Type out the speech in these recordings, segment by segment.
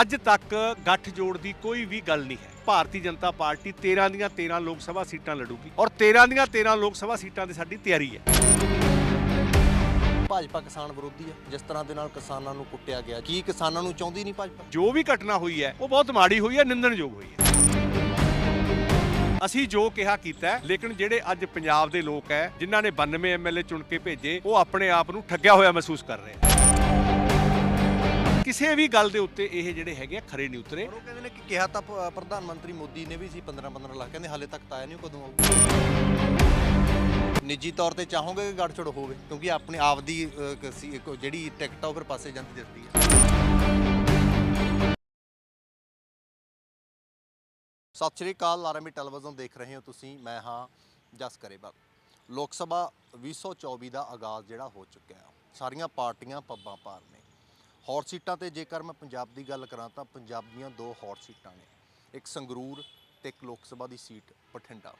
ਅੱਜ ਤੱਕ ਗੱਠ ਜੋੜ ਦੀ ਕੋਈ ਵੀ ਗੱਲ ਨਹੀਂ ਹੈ। ਭਾਰਤੀ ਜਨਤਾ ਪਾਰਟੀ 13 ਦੀਆਂ 13 ਲੋਕ ਸਭਾ ਸੀਟਾਂ ਲੜੂਗੀ ਔਰ 13 ਦੀਆਂ 13 ਲੋਕ ਸਭਾ ਸੀਟਾਂ ਦੀ ਸਾਡੀ ਤਿਆਰੀ ਹੈ। ਭਾਜਪਾ ਕਿਸਾਨ ਵਿਰੋਧੀ ਆ ਜਿਸ ਤਰ੍ਹਾਂ ਦੇ ਨਾਲ ਕਿਸਾਨਾਂ ਨੂੰ ਕੁੱਟਿਆ ਗਿਆ ਕੀ ਕਿਸਾਨਾਂ ਨੂੰ ਚਾਹੁੰਦੀ ਨਹੀਂ ਭਾਜਪਾ? ਜੋ ਵੀ ਘਟਨਾ ਹੋਈ ਹੈ ਉਹ ਬਹੁਤ ਮਾੜੀ ਹੋਈ ਹੈ ਨਿੰਦਣਯੋਗ ਹੋਈ ਹੈ। ਅਸੀਂ ਜੋ ਕਿਹਾ ਕੀਤਾ ਹੈ, ਲੇਕਿਨ ਜਿਹੜੇ ਅੱਜ ਪੰਜਾਬ ਦੇ ਲੋਕ ਹੈ ਜਿਨ੍ਹਾਂ ਨੇ 92 ਐਮਐਲਏ ਚੁਣ ਕੇ ਭੇਜੇ ਉਹ ਆਪਣੇ ਆਪ ਨੂੰ ਠੱਗਿਆ ਹੋਇਆ ਮਹਿਸੂਸ ਕਰ ਰਹੇ ਆ ਕਿਸੇ ਵੀ ਗੱਲ ਦੇ ਉੱਤੇ ਇਹ ਜਿਹੜੇ ਹੈਗੇ ਆ ਖਰੇ ਨਹੀਂ ਉਤਰੇ। ਉਹ ਕਹਿੰਦੇ ਨੇ ਕਿ ਕਿਹਾ ਤਾਂ ਪ- ਪ੍ਰਧਾਨ ਮੰਤਰੀ ਮੋਦੀ ਨੇ ਵੀ ਸੀ 15 15 ਲੱਖ। ਕਹਿੰਦੇ ਹਾਲੇ ਤੱਕ ਤਾਂ ਆਇਆ ਨਹੀਂ ਉਹ ਕਦੋਂ ਆਊ ਨਿੱਜੀ ਤੌਰ ਤੇ ਚਾਹੋਗੇ ਕਿ ਗੱਠਜੋੜ ਹੋਵੇ? ਕਿਉਂਕਿ ਆਪਣੇ ਆਪ ਦੀ ਅ, ਕ- ਸੀ- ਇੱਕ ਜਿਹੜੀ ਟਿਕਟ ਆ ਉਹ ਫਿਰ ਪਾਸੇ ਜਾਂਦੀ ਦਿਸਦੀ ਹੈ ਸਤਿ ਸ਼੍ਰੀ ਅਕਾਲ ਆਰਐਮੀ ਟੈਲੀਵਿਜ਼ਨ ਦੇਖ ਰਹੇ ਹੋ ਤੁਸੀਂ। ਮੈਂ ਹਾਂ ਜਸ ਕਰੇਬਲ ਲੋਕ ਸਭਾ 2024 ਦਾ ਆਗਾਜ਼ ਜਿਹੜਾ ਹੋ ਚੁੱਕਿਆ। ਹੈ ਸਾਰੀਆਂ ਪਾਰਟੀਆਂ ਪੱਬਾਂ ਪਾਰ ਨੇ ਹੌਟ ਸੀਟਾਂ ਤੇ ਜੇਕਰ ਮੈਂ ਪੰਜਾਬ ਦੀ ਗੱਲ ਕਰਾਂ ਤਾਂ ਪੰਜਾਬ ਦੀਆਂ ਦੋ ਹੌਟ ਸੀਟਾਂ ਨੇ, ਇੱਕ ਸੰਗਰੂਰ ਤੇ ਇੱਕ ਲੋਕ ਸਭਾ ਦੀ ਸੀਟ ਬਠਿੰਡਾ।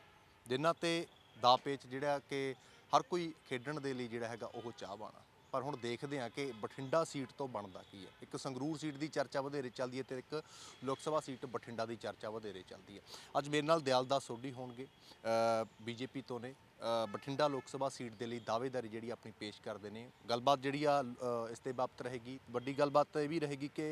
ਜਿਨ੍ਹਾਂ ਤੇ ਦਾ ਪੇਚ ਜਿਹੜਾ ਕਿ ਹਰ ਕੋਈ ਖੇਡਣ ਦੇ ਲਈ ਜਿਹੜਾ ਹੈਗਾ ਉਹ ਚਾਹਵਾਨ ਆ। ਪਰ ਹੁਣ ਦੇਖਦੇ ਹਾਂ ਕਿ ਬਠਿੰਡਾ ਸੀਟ ਤੋਂ ਬਣਦਾ ਕੀ ਹੈ। ਇੱਕ ਸੰਗਰੂਰ ਸੀਟ ਦੀ ਚਰਚਾ ਵਧੇਰੇ ਚੱਲਦੀ ਹੈ ਤੇ ਇੱਕ ਲੋਕ ਸਭਾ ਸੀਟ ਬਠਿੰਡਾ ਦੀ ਚਰਚਾ ਵਧੇਰੇ ਚੱਲਦੀ ਹੈ। ਅੱਜ ਮੇਰੇ ਨਾਲ ਦਿਆਲਦਾਸ ਸੋਢੀ ਹੋਣਗੇ ਬੀਜੇਪੀ ਤੋਂ ਨੇ। ਬਠਿੰਡਾ ਲੋਕ ਸਭਾ ਸੀਟ ਦੇ ਲਈ ਦਾਅਵੇਦਾਰੀ ਜਿਹੜੀ ਆਪਣੀ ਪੇਸ਼ ਕਰਦੇ ਨੇ। ਗੱਲਬਾਤ ਜਿਹੜੀ ਆ ਇਸ ਦੇ ਬਾਬਤ ਰਹੇਗੀ। ਵੱਡੀ ਗੱਲਬਾਤ ਇਹ ਵੀ ਰਹੇਗੀ ਕਿ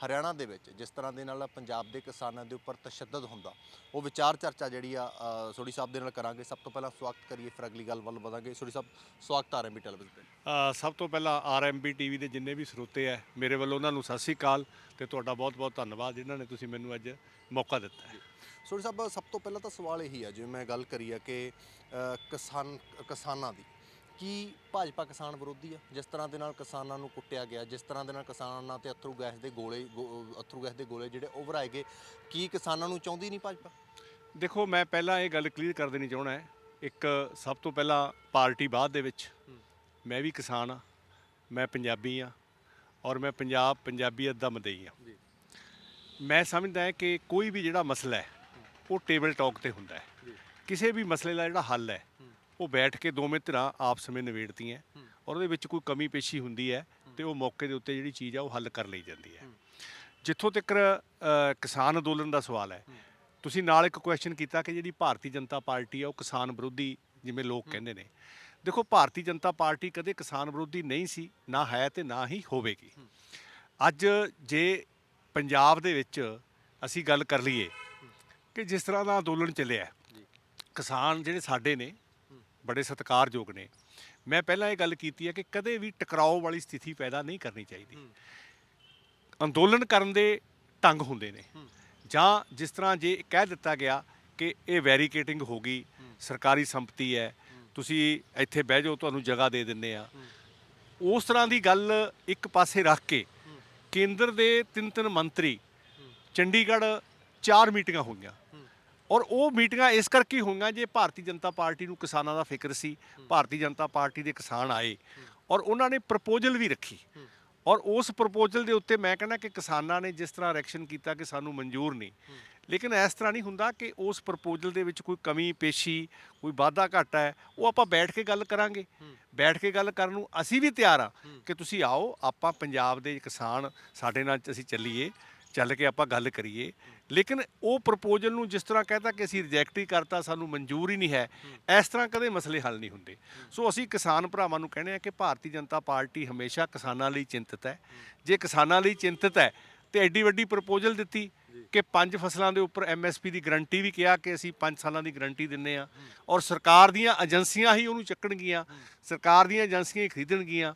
ਹਰਿਆਣਾ ਦੇ ਵਿੱਚ ਜਿਸ ਤਰ੍ਹਾਂ ਦੇ ਨਾਲ ਪੰਜਾਬ ਦੇ ਕਿਸਾਨਾਂ ਦੇ ਉੱਪਰ ਤਸ਼ੱਦਦ ਹੁੰਦਾ, ਉਹ ਵਿਚਾਰ ਚਰਚਾ ਜਿਹੜੀ ਆ ਸੋਢੀ ਸਾਹਿਬ ਦੇ ਨਾਲ ਕਰਾਂਗੇ। ਸਭ ਤੋਂ ਪਹਿਲਾਂ ਸਵਾਗਤ ਕਰੀਏ, ਫਿਰ ਅਗਲੀ ਗੱਲ ਵੱਲ ਵਧਾਂਗੇ। ਸੋਢੀ ਸਾਹਿਬ, ਸਵਾਗਤ ਆ ਰਿਹਾ ਟੈਲੀਵਿਜ਼ਨ ਤੇ। ਸਭ ਤੋਂ ਪਹਿਲਾਂ ਆਰਐਮਬੀ ਟੀਵੀ ਦੇ ਜਿੰਨੇ ਵੀ ਸਰੋਤੇ ਹੈ ਮੇਰੇ ਵੱਲੋਂ ਉਹਨਾਂ ਨੂੰ ਸਤਿ ਸ੍ਰੀ ਅਕਾਲ ਤੇ ਤੁਹਾਡਾ ਬਹੁਤ-ਬਹੁਤ ਧੰਨਵਾਦ ਜਿਨ੍ਹਾਂ ਨੇ ਤੁਸੀਂ ਮੈਨੂੰ ਅੱਜ ਮੌਕਾ ਦਿੱਤਾ। ਹੈ ਸੋਢੀ ਸਾਹਿਬ ਸਭ ਤੋਂ ਪਹਿਲਾਂ ਤਾਂ ਸਵਾਲ ਇਹੀ ਆ ਜਿਵੇਂ ਮੈਂ ਗੱਲ ਕਰੀ ਆ ਕਿ ਅ, ਕਿਸਾਨ ਕਿਸਾਨਾਂ ਦੀ ਕੀ ਭਾਜਪਾ ਕਿਸਾਨ ਵਿਰੋਧੀ ਆ ਜਿਸ ਤਰ੍ਹਾਂ ਦੇ ਨਾਲ ਕਿਸਾਨਾਂ ਨੂੰ ਕੁੱਟਿਆ ਗਿਆ ਜਿਸ ਤਰ੍ਹਾਂ ਦੇ ਨਾਲ ਕਿਸਾਨਾਂ ਤੇ ਅਥਰੂ ਗੈਸ ਦੇ ਗੋਲੇ ਗੋ- ਅਥਰੂ ਗੈਸ ਦੇ ਗੋਲੇ ਜਿਹੜੇ ਉਹ ਭਰਾਏ ਗਏ ਕੀ ਕਿਸਾਨਾਂ ਨੂੰ ਚਾਹੁੰਦੀ ਨਹੀਂ ਭਾਜਪਾ ਦੇਖੋ ਮੈਂ ਪਹਿਲਾਂ ਇਹ ਗੱਲ ਕਲੀਅਰ ਕਰ ਦੇਣੀ ਚਾਹਣਾ ਹੈ ਇੱਕ ਸਭ ਤੋਂ ਪਹਿਲਾਂ ਪਾਰਟੀ ਬਾਅਦ ਦੇ ਵਿੱਚ। ਮੈਂ ਵੀ ਕਿਸਾਨ ਆ ਮੈਂ ਪੰਜਾਬੀ ਆ ਔਰ ਮੈਂ ਪੰਜਾਬ ਪੰਜਾਬੀਅਤ ਦਾ ਮਦਈ ਆ ਜੀ। ਮੈਂ ਸਮਝਦਾ ਹਾਂ ਕਿ ਕੋਈ ਵੀ ਜਿਹੜਾ ਮਸਲਾ ਹੈ ਉਹ ਟੇਬਲ ਟਾਕ ਤੇ ਹੁੰਦਾ ਹੈ। ਕਿਸੇ ਵੀ ਮਸਲੇ ਦਾ ਜਿਹੜਾ ਹੱਲ ਹੈ। ਉਹ ਬੈਠ ਕੇ ਦੋਵੇਂ ਧਿਰਾਂ ਆਪਸ ਵਿੱਚ ਨਿਬੇੜਦੀਆਂ। ਔਰ ਉਹਦੇ ਵਿੱਚ ਕੋਈ ਕਮੀ ਪੇਸ਼ੀ ਹੁੰਦੀ ਹੈ ਤੇ ਉਹ ਮੌਕੇ ਦੇ ਉੱਤੇ ਜਿਹੜੀ ਚੀਜ਼ ਆ ਉਹ ਹੱਲ ਕਰ ਲਈ ਜਾਂਦੀ ਹੈ। ਜਿੱਥੋਂ ਤੱਕ ਕਿਸਾਨ ਅੰਦੋਲਨ ਦਾ ਸਵਾਲ ਹੈ। ਤੁਸੀਂ ਨਾਲ ਇੱਕ ਕੁਐਸਚਨ ਕੀਤਾ ਕਿ ਜਿਹੜੀ ਭਾਰਤੀ ਜਨਤਾ ਪਾਰਟੀ ਆ ਉਹ ਕਿਸਾਨ ਵਿਰੋਧੀ ਜਿਵੇਂ ਲੋਕ ਕਹਿੰਦੇ ਨੇ ਦੇਖੋ ਭਾਰਤੀ ਜਨਤਾ ਪਾਰਟੀ ਕਦੇ ਕਿਸਾਨ ਵਿਰੋਧੀ ਨਹੀਂ ਸੀ ਨਾ ਹੈ ਤੇ ਨਾ ਹੀ ਹੋਵੇਗੀ। ਅੱਜ ਜੇ ਪੰਜਾਬ ਦੇ ਵਿੱਚ ਅਸੀਂ ਗੱਲ ਕਰ ਲਈਏ ਕਿ ਜਿਸ ਤਰ੍ਹਾਂ ਦਾ ਅੰਦੋਲਨ ਚੱਲਿਆ। ਕਿਸਾਨ ਜਿਹੜੇ ਸਾਡੇ ਨੇ। ਬੜੇ ਸਤਿਕਾਰਯੋਗ ਨੇ ਮੈਂ ਪਹਿਲਾਂ ਇਹ ਗੱਲ ਕੀਤੀ ਹੈ ਕਿ ਕਦੇ ਵੀ ਟਕਰਾਓ ਵਾਲੀ ਸਥਿਤੀ ਪੈਦਾ ਨਹੀਂ ਕਰਨੀ ਚਾਹੀਦੀ। ਅੰਦੋਲਨ ਕਰਨ ਦੇ ਢੰਗ ਹੁੰਦੇ ਨੇ। ਜਾਂ ਜਿਸ ਤਰ੍ਹਾਂ ਜੇ ਕਹਿ ਦਿੱਤਾ ਗਿਆ ਕਿ ਇਹ ਵੈਰੀਕੇਟਿੰਗ ਹੋ ਗਈ। ਸਰਕਾਰੀ ਸੰਪਤੀ ਹੈ ਤੁਸੀਂ ਇੱਥੇ ਬਹਿ ਜਾਓ ਤੁਹਾਨੂੰ ਜਗ੍ਹਾ ਦੇ ਦਿੰਨੇ ਆ। ਉਸ ਤਰ੍ਹਾਂ ਦੀ ਗੱਲ ਇੱਕ ਪਾਸੇ ਰੱਖ ਕੇ। ਕੇਂਦਰ ਦੇ ਤਿੰਨ ਤਿੰਨ ਮੰਤਰੀ। ਚੰਡੀਗੜ੍ਹ ਚਾਰ ਮੀਟਿੰਗਾਂ ਹੋਈਆਂ। ਔਰ ਉਹ ਮੀਟਿੰਗਾਂ ਇਸ ਕਰਕੇ ਹੋਈਆਂ ਜੇ ਭਾਰਤੀ ਜਨਤਾ ਪਾਰਟੀ ਨੂੰ ਕਿਸਾਨਾਂ ਦਾ ਫਿਕਰ ਸੀ, ਭਾਰਤੀ ਜਨਤਾ ਪਾਰਟੀ ਦੇ ਕਿਸਾਨ ਆਏ। ਔਰ ਉਹਨਾਂ ਨੇ ਪ੍ਰਪੋਜ਼ਲ ਵੀ ਰੱਖੀ। ਔਰ ਉਸ ਪ੍ਰਪੋਜ਼ਲ ਦੇ ਉੱਤੇ ਮੈਂ ਕਹਿੰਦਾ ਕਿ ਕਿਸਾਨਾਂ ਨੇ ਜਿਸ ਤਰ੍ਹਾਂ ਰਿਐਕਸ਼ਨ ਕੀਤਾ ਕਿ ਸਾਨੂੰ ਮਨਜ਼ੂਰ ਨਹੀਂ। ਲੇਕਿਨ ਇਸ ਤਰ੍ਹਾਂ ਨਹੀਂ ਹੁੰਦਾ ਕਿ ਉਸ ਪ੍ਰਪੋਜ਼ਲ ਦੇ ਵਿੱਚ ਕੋਈ ਕਮੀ, ਪੇਸ਼ੀ, ਕੋਈ ਵਾਧਾ ਘਾਟਾ ਹੈ, ਉਹ ਆਪਾਂ ਬੈਠ ਕੇ ਗੱਲ ਕਰਾਂਗੇ। ਬੈਠ ਕੇ ਗੱਲ ਕਰਨ ਨੂੰ ਅਸੀਂ ਵੀ ਤਿਆਰ ਆ ਕਿ ਤੁਸੀਂ ਆਓ, ਆਪਾਂ ਪੰਜਾਬ ਦੇ ਕਿਸਾਨ ਸਾਡੇ ਨਾਲ ਅਸੀਂ ਚੱਲੀਏ। ਚੱਲ ਕੇ ਆਪਾਂ ਗੱਲ ਕਰੀਏ। ਲੇਕਿਨ ਉਹ ਪ੍ਰਪੋਜ਼ਲ ਨੂੰ ਜਿਸ ਤਰ੍ਹਾਂ ਕਹਤਾ ਕਿ ਅਸੀਂ ਰਿਜੈਕਟ ਹੀ ਕਰਤਾ ਸਾਨੂੰ ਮਨਜ਼ੂਰ ਹੀ ਨਹੀਂ ਹੈ ਇਸ ਤਰ੍ਹਾਂ ਕਦੇ ਮਸਲੇ ਹੱਲ ਨਹੀਂ ਹੁੰਦੇ। ਸੋ ਅਸੀਂ ਕਿਸਾਨ ਭਰਾਵਾਂ ਨੂੰ ਕਹਿੰਦੇ ਆ ਕਿ ਭਾਰਤੀ ਜਨਤਾ ਪਾਰਟੀ ਹਮੇਸ਼ਾ ਕਿਸਾਨਾਂ ਲਈ ਚਿੰਤਤ ਹੈ। ਜੇ ਕਿਸਾਨਾਂ ਲਈ ਚਿੰਤਤ ਹੈ ਤੇ ਐਡੀ ਵੱਡੀ ਪ੍ਰਪੋਜ਼ਲ ਦਿੱਤੀ ਕਿ ਪੰਜ ਫਸਲਾਂ ਦੇ ਉੱਪਰ ਐਮਐਸਪੀ ਦੀ ਗਰੰਟੀ ਵੀ ਕਿਹਾ ਕਿ ਅਸੀਂ 5 ਸਾਲਾਂ ਦੀ ਗਰੰਟੀ ਦਿੰਨੇ ਆ ਔਰ ਸਰਕਾਰ ਦੀਆਂ ਏਜੰਸੀਆਂ ਹੀ ਉਹਨੂੰ ਚੱਕਣਗੀਆਂ। ਸਰਕਾਰ ਦੀਆਂ ਏਜੰਸੀਆਂ ਹੀ ਖਰੀਦਣਗੀਆਂ।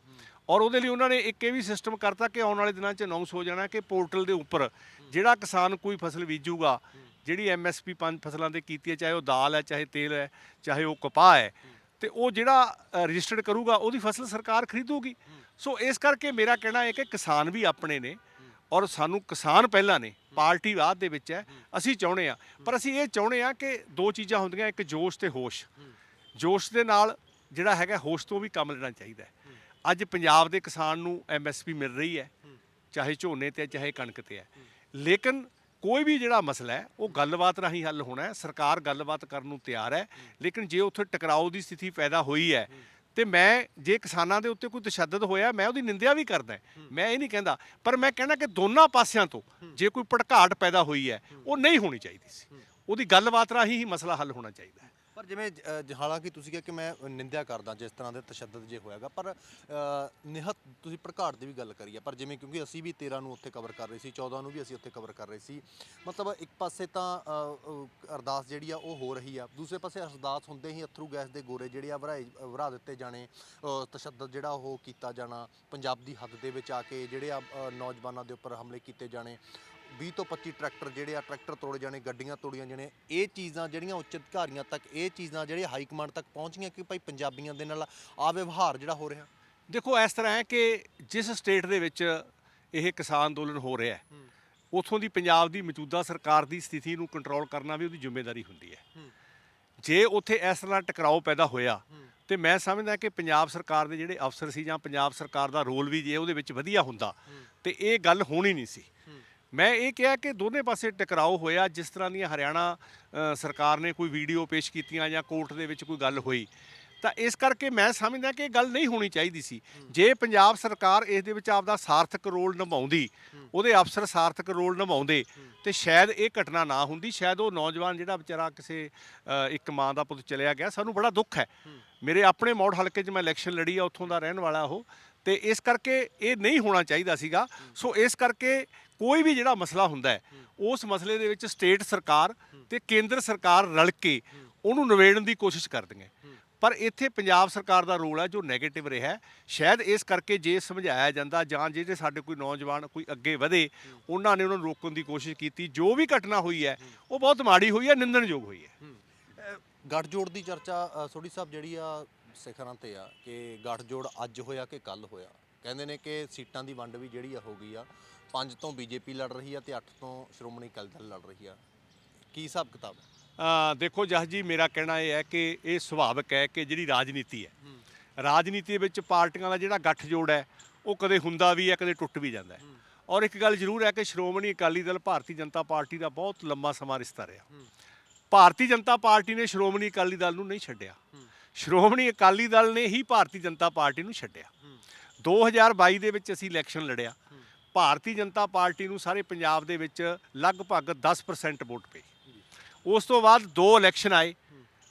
ਔਰ ਉਹਦੇ ਲਈ ਉਹਨਾਂ ਨੇ ਇੱਕ ਇਹ ਵੀ ਸਿਸਟਮ ਕਰਤਾ ਕਿ ਆਉਣ ਵਾਲੇ ਦਿਨਾਂ 'ਚ ਅਨਾਉਂਸ ਹੋ ਜਾਣਾ ਕਿ ਪੋਰਟਲ ਦੇ ਉੱਪਰ ਜਿਹੜਾ ਕਿਸਾਨ ਕੋਈ ਫਸਲ ਬੀਜੂਗਾ, ਜਿਹੜੀ ਐਮਐਸਪੀ ਪੰਜ ਫਸਲਾਂ ਤੇ ਕੀਤੀ ਹੈ, ਚਾਹੇ ਉਹ ਦਾਲ ਹੈ, ਚਾਹੇ ਤੇਲ ਹੈ, ਚਾਹੇ ਉਹ ਕਪਾਹ ਹੈ, ਤੇ ਉਹ ਜਿਹੜਾ ਰਜਿਸਟਰਡ ਕਰੂਗਾ, ਉਹਦੀ ਫਸਲ ਸਰਕਾਰ ਖਰੀਦੂਗੀ। ਸੋ ਇਸ ਕਰਕੇ ਮੇਰਾ ਕਹਿਣਾ ਹੈ ਕਿ ਕਿਸਾਨ ਵੀ ਆਪਣੇ ਨੇ ਔਰ ਸਾਨੂੰ ਕਿਸਾਨ ਪਹਿਲਾਂ ਨੇ, ਪਾਰਟੀ ਬਾਅਦ ਦੇ ਵਿੱਚ ਹੈ, ਅਸੀਂ ਚਾਹੁੰਦੇ ਆ ਪਰ ਅਸੀਂ ਇਹ ਚਾਹੁੰਦੇ ਆ ਕਿ ਦੋ ਚੀਜ਼ਾਂ ਹੁੰਦੀਆਂ, ਇੱਕ ਜੋਸ਼ ਤੇ ਹੋਸ਼। ਜੋਸ਼ ਦੇ ਨਾਲ ਜਿਹੜਾ ਹੈਗਾ, ਹੋਸ਼ ਤੋਂ ਵੀ ਕੰਮ ਲੈਣਾ ਚਾਹੀਦਾ ਹੈ। ਅੱਜ ਪੰਜਾਬ ਦੇ ਕਿਸਾਨ ਨੂੰ ਐਮਐਸਪੀ ਮਿਲ ਰਹੀ ਹੈ ਚਾਹੇ ਝੋਨੇ ਤੇ ਹੈ, ਚਾਹੇ ਕਣਕ ਤੇ ਹੈ। ਲੇਕਿਨ ਕੋਈ ਵੀ ਜਿਹੜਾ ਮਸਲਾ ਹੈ ਉਹ ਗੱਲਬਾਤ ਰਾਹੀਂ ਹੱਲ ਹੋਣਾ ਹੈ। ਸਰਕਾਰ ਗੱਲਬਾਤ ਕਰਨ ਨੂੰ ਤਿਆਰ ਹੈ। ਲੇਕਿਨ ਜੇ ਉੱਥੇ ਟਕਰਾਓ ਦੀ ਸਥਿਤੀ ਪੈਦਾ ਹੋਈ ਹੈ ਤੇ ਮੈਂ ਜੇ ਕਿਸਾਨਾਂ ਦੇ ਉੱਤੇ ਕੋਈ ਤਸ਼ੱਦਦ ਹੋਇਆ ਮੈਂ ਉਹਦੀ ਨਿੰਦਿਆ ਵੀ ਕਰਦਾ ਮੈਂ ਇਹ ਨਹੀਂ ਕਹਿੰਦਾ ਪਰ ਮੈਂ ਕਹਿੰਦਾ ਕਿ ਦੋਨਾਂ ਪਾਸਿਆਂ ਤੋਂ ਜੇ ਕੋਈ ਭੜਕਾਟ ਪੈਦਾ ਹੋਈ ਹੈ ਉਹ ਨਹੀਂ ਹੋਣੀ ਚਾਹੀਦੀ ਸੀ। ਉਹਦੀ ਗੱਲਬਾਤ ਰਾਹੀਂ ਹੀ ਮਸਲਾ ਹੱਲ ਹੋਣਾ ਚਾਹੀਦਾ ਹੈ। ਪਰ ਜਿਵੇਂ ਜ- ਹਾਲਾਂਕਿ ਤੁਸੀਂ ਕਿਹਾ ਕਿ ਮੈਂ ਨਿੰਦਿਆ ਕਰਦਾ ਜਿਸ ਤਰ੍ਹਾਂ ਦੇ ਤਸ਼ੱਦਦ ਜੇ ਹੋਇਆਗਾ ਪਰ ਅ, ਨਿਹਤ ਤੁਸੀਂ ਭੜਕਾਟ ਦੀ ਵੀ ਗੱਲ ਕਰੀ ਹੈ ਪਰ ਜਿਵੇਂ ਕਿਉਂਕਿ ਅਸੀਂ ਵੀ 13 ਨੂੰ ਉੱਥੇ ਕਵਰ ਕਰ ਰਹੇ ਸੀ 14 ਨੂੰ ਵੀ ਅਸੀਂ ਉੱਥੇ ਕਵਰ ਕਰ ਰਹੇ ਸੀ ਮਤਲਬ ਇੱਕ ਪਾਸੇ ਤਾਂ ਅ, ਅ, ਅਰਦਾਸ ਜਿਹੜੀ ਆ ਉਹ ਹੋ ਰਹੀ ਆ ਦੂਸਰੇ ਪਾਸੇ ਅਰਦਾਸ ਹੁੰਦੇ ਹੀ ਅਥਰੂ ਗੈਸ ਦੇ ਗੋਰੇ ਜਿਹੜੇ ਆ ਭਰਾਏ ਭਰਾ ਦਿੱਤੇ ਜਾਣੇ ਅ, ਤਸ਼ੱਦਦ ਜਿਹੜਾ ਉਹ ਕੀਤਾ ਜਾਣਾ ਪੰਜਾਬ ਦੀ ਹੱਦ ਦੇ ਵਿੱਚ ਆ ਕੇ ਜਿਹੜੇ ਆ ਅ, ਨੌਜਵਾਨਾਂ ਦੇ ਉੱਪਰ ਹਮਲੇ ਕੀਤੇ ਜਾਣੇ 20 ਤੋਂ 25 ਟਰੈਕਟਰ ਜਿਹੜੇ ਆ, ਟਰੈਕਟਰ ਤੋੜੇ ਜਾਣੇ, ਗੱਡੀਆਂ ਤੋੜੀਆਂ ਜਾਣੇ ਇਹ ਚੀਜ਼ਾਂ ਜਿਹੜੀਆਂ ਉੱਚ ਅਧਿਕਾਰੀਆਂ ਤੱਕ, ਇਹ ਚੀਜ਼ਾਂ ਜਿਹੜੇ ਹਾਈ ਕਮਾਂਡ ਤੱਕ ਪਹੁੰਚੀਆਂ ਕਿ ਭਾਈ ਪੰਜਾਬੀਆਂ ਦੇ ਨਾਲ ਆ ਵਿਵਹਾਰ ਜਿਹੜਾ ਹੋ ਰਿਹਾ? ਦੇਖੋ, ਇਸ ਤਰ੍ਹਾਂ ਹੈ ਕਿ ਜਿਸ ਸਟੇਟ ਦੇ ਵਿੱਚ ਇਹ ਕਿਸਾਨ ਅੰਦੋਲਨ ਹੋ ਰਿਹਾ ਹੈ, ਉਥੋਂ ਦੀ ਪੰਜਾਬ ਦੀ ਮੌਜੂਦਾ ਸਰਕਾਰ ਦੀ ਸਥਿਤੀ ਨੂੰ ਕੰਟਰੋਲ ਕਰਨਾ ਵੀ ਉਹਦੀ ਜ਼ਿੰਮੇਵਾਰੀ ਹੁੰਦੀ ਹੈ। ਜੇ ਉੱਥੇ ਇਸ ਤਰ੍ਹਾਂ ਟਕਰਾਓ ਪੈਦਾ ਹੋਇਆ, ਤੇ ਮੈਂ ਸਮਝਦਾ ਕਿ ਪੰਜਾਬ ਸਰਕਾਰ ਦੇ ਜਿਹੜੇ ਅਫਸਰ ਸੀ ਜਾਂ ਪੰਜਾਬ ਸਰਕਾਰ ਦਾ ਰੋਲ ਵੀ ਜੇ ਉਹਦੇ ਵਿੱਚ ਵਧੀਆ ਹੁੰਦਾ, ਤੇ ਇਹ ਗੱਲ ਹੋਣੀ ਨਹੀਂ ਸੀ। ਮੈਂ ਇਹ ਕਿਹਾ ਕਿ ਦੋਨੇ ਪਾਸੇ ਟਕਰਾਓ ਹੋਇਆ ਜਿਸ ਤਰ੍ਹਾਂ ਦੀਆਂ ਹਰਿਆਣਾ ਸਰਕਾਰ ਨੇ ਕੋਈ ਵੀਡੀਓ ਪੇਸ਼ ਕੀਤੀਆਂ ਜਾਂ ਕੋਰਟ ਦੇ ਵਿੱਚ ਕੋਈ ਗੱਲ ਹੋਈ ਤਾਂ ਇਸ ਕਰਕੇ ਮੈਂ ਸਮਝਦਾ ਕਿ ਇਹ ਗੱਲ ਨਹੀਂ ਹੋਣੀ ਚਾਹੀਦੀ ਸੀ। ਜੇ ਪੰਜਾਬ ਸਰਕਾਰ ਇਸ ਦੇ ਵਿੱਚ ਆਪਦਾ ਸਾਰਥਕ ਰੋਲ ਨਿਭਾਉਂਦੀ ਉਹਦੇ ਅਫਸਰ ਸਾਰਥਕ ਰੋਲ ਨਿਭਾਉਂਦੇ ਤੇ ਸ਼ਾਇਦ ਇਹ ਘਟਨਾ ਨਾ ਹੁੰਦੀ ਸ਼ਾਇਦ ਉਹ ਨੌਜਵਾਨ ਜਿਹੜਾ ਵਿਚਾਰਾ ਕਿਸੇ ਇੱਕ ਮਾਂ ਦਾ ਪੁੱਤ ਚਲਿਆ ਗਿਆ ਸਾਨੂੰ ਬੜਾ ਦੁੱਖ ਹੈ। ਮੇਰੇ ਆਪਣੇ ਮੌੜ ਹਲਕੇ 'ਚ ਮੈਂ ਇਲੈਕਸ਼ਨ ਲੜੀ ਆ ਉੱਥੋਂ ਦਾ ਰਹਿਣ ਵਾਲਾ ਉਹ ਤੇ ਇਸ ਕਰਕੇ ਇਹ ਨਹੀਂ ਹੋਣਾ ਚਾਹੀਦਾ ਸੀਗਾ। ਸੋ ਇਸ ਕਰਕੇ ਕੋਈ ਵੀ ਜਿਹੜਾ ਮਸਲਾ ਹੁੰਦਾ ਹੈ ਉਸ ਮਸਲੇ ਦੇ ਵਿੱਚ ਸਟੇਟ ਸਰਕਾਰ ਤੇ ਕੇਂਦਰ ਸਰਕਾਰ ਰਲ ਕੇ ਉਹਨੂੰ ਨਿਬੇੜਨ ਦੀ ਕੋਸ਼ਿਸ਼ ਕਰਦੀਆਂ ਪਰ ਇੱਥੇ ਪੰਜਾਬ ਸਰਕਾਰ ਦਾ ਰੋਲ ਹੈ ਜੋ 네ਗੇਟਿਵ ਰਿਹਾ ਹੈ। ਸ਼ਾਇਦ ਇਸ ਕਰਕੇ ਜੇ ਸਮਝਾਇਆ ਜਾਂਦਾ ਜਾਂ ਜਿਹੜੇ ਸਾਡੇ ਕੋਈ ਨੌਜਵਾਨ ਕੋਈ ਅੱਗੇ ਵਧੇ ਉਹਨਾਂ ਨੇ ਉਹਨਾਂ ਨੂੰ ਰੋਕਣ ਦੀ ਕੋਸ਼ਿਸ਼ ਕੀਤੀ। ਜੋ ਵੀ ਘਟਨਾ ਹੋਈ ਹੈ ਉਹ ਬਹੁਤ ਮਾੜੀ ਹੋਈ ਹੈ ਨਿੰਦਣਯੋਗ ਹੋਈ ਹੈ। ਗੱਠਜੋੜ ਦੀ ਚਰਚਾ ਸੋਢੀ ਸਾਹਿਬ ਜਿਹੜੀ ਆ ਸਿਖਰਾਂ ਤੇ ਆ ਕਿ ਗੱਠਜੋੜ ਅੱਜ ਹੋਇਆ ਕਿ ਕੱਲ ਹੋਇਆ? ਕਹਿੰਦੇ ਨੇ ਕਿ ਸੀਟਾਂ ਦੀ ਵੰਡ ਵੀ ਜਿਹੜੀ ਆ ਹੋ ਗਈ ਆ। 5 ਤੋਂ ਬੀਜੇਪੀ ਲੜ ਰਹੀ ਆ ਤੇ 8 ਤੋਂ ਸ਼੍ਰੋਮਣੀ ਅਕਾਲੀ ਦਲ ਲੜ ਰਹੀ ਆ। ਕੀ ਹਿਸਾਬ ਕਿਤਾਬ ਹੈ? ਦੇਖੋ ਜਸ ਜੀ ਮੇਰਾ ਕਹਿਣਾ ਇਹ ਹੈ ਕਿ ਇਹ ਸੁਭਾਵਿਕ ਹੈ ਕਿ ਜਿਹੜੀ ਰਾਜਨੀਤੀ ਹੈ ਰਾਜਨੀਤੀ ਵਿੱਚ ਪਾਰਟੀਆਂ ਦਾ ਜਿਹੜਾ ਗੱਠਜੋੜ ਹੈ ਉਹ ਕਦੇ ਹੁੰਦਾ ਵੀ ਹੈ ਕਦੇ ਟੁੱਟ ਵੀ ਜਾਂਦਾ ਹੈ। ਔਰ ਇੱਕ ਗੱਲ ਜ਼ਰੂਰ ਹੈ ਕਿ ਸ਼੍ਰੋਮਣੀ ਅਕਾਲੀ ਦਲ ਭਾਰਤੀ ਜਨਤਾ ਪਾਰਟੀ ਦਾ ਬਹੁਤ ਲੰਮਾ ਸਮਾਂ ਰਿਸ਼ਤਾ ਰਿਹਾ। ਭਾਰਤੀ ਜਨਤਾ ਪਾਰਟੀ ਨੇ ਸ਼੍ਰੋਮਣੀ ਅਕਾਲੀ ਦਲ ਨੂੰ ਨਹੀਂ ਛੱਡਿਆ। ਸ਼੍ਰੋਮਣੀ ਅਕਾਲੀ ਦਲ ਨੇ ਹੀ ਭਾਰਤੀ ਜਨਤਾ ਪਾਰਟੀ ਨੂੰ ਛੱਡਿਆ। 2022 ਦੇ ਵਿੱਚ ਅਸੀਂ ਇਲੈਕਸ਼ਨ ਲੜਿਆ। ਭਾਰਤੀ ਜਨਤਾ ਪਾਰਟੀ ਨੂੰ ਸਾਰੇ ਪੰਜਾਬ ਦੇ ਵਿੱਚ ਲਗਭਗ 10% ਵੋਟ ਪਈ। ਉਸ ਤੋਂ ਬਾਅਦ ਦੋ ਇਲੈਕਸ਼ਨ ਆਏ।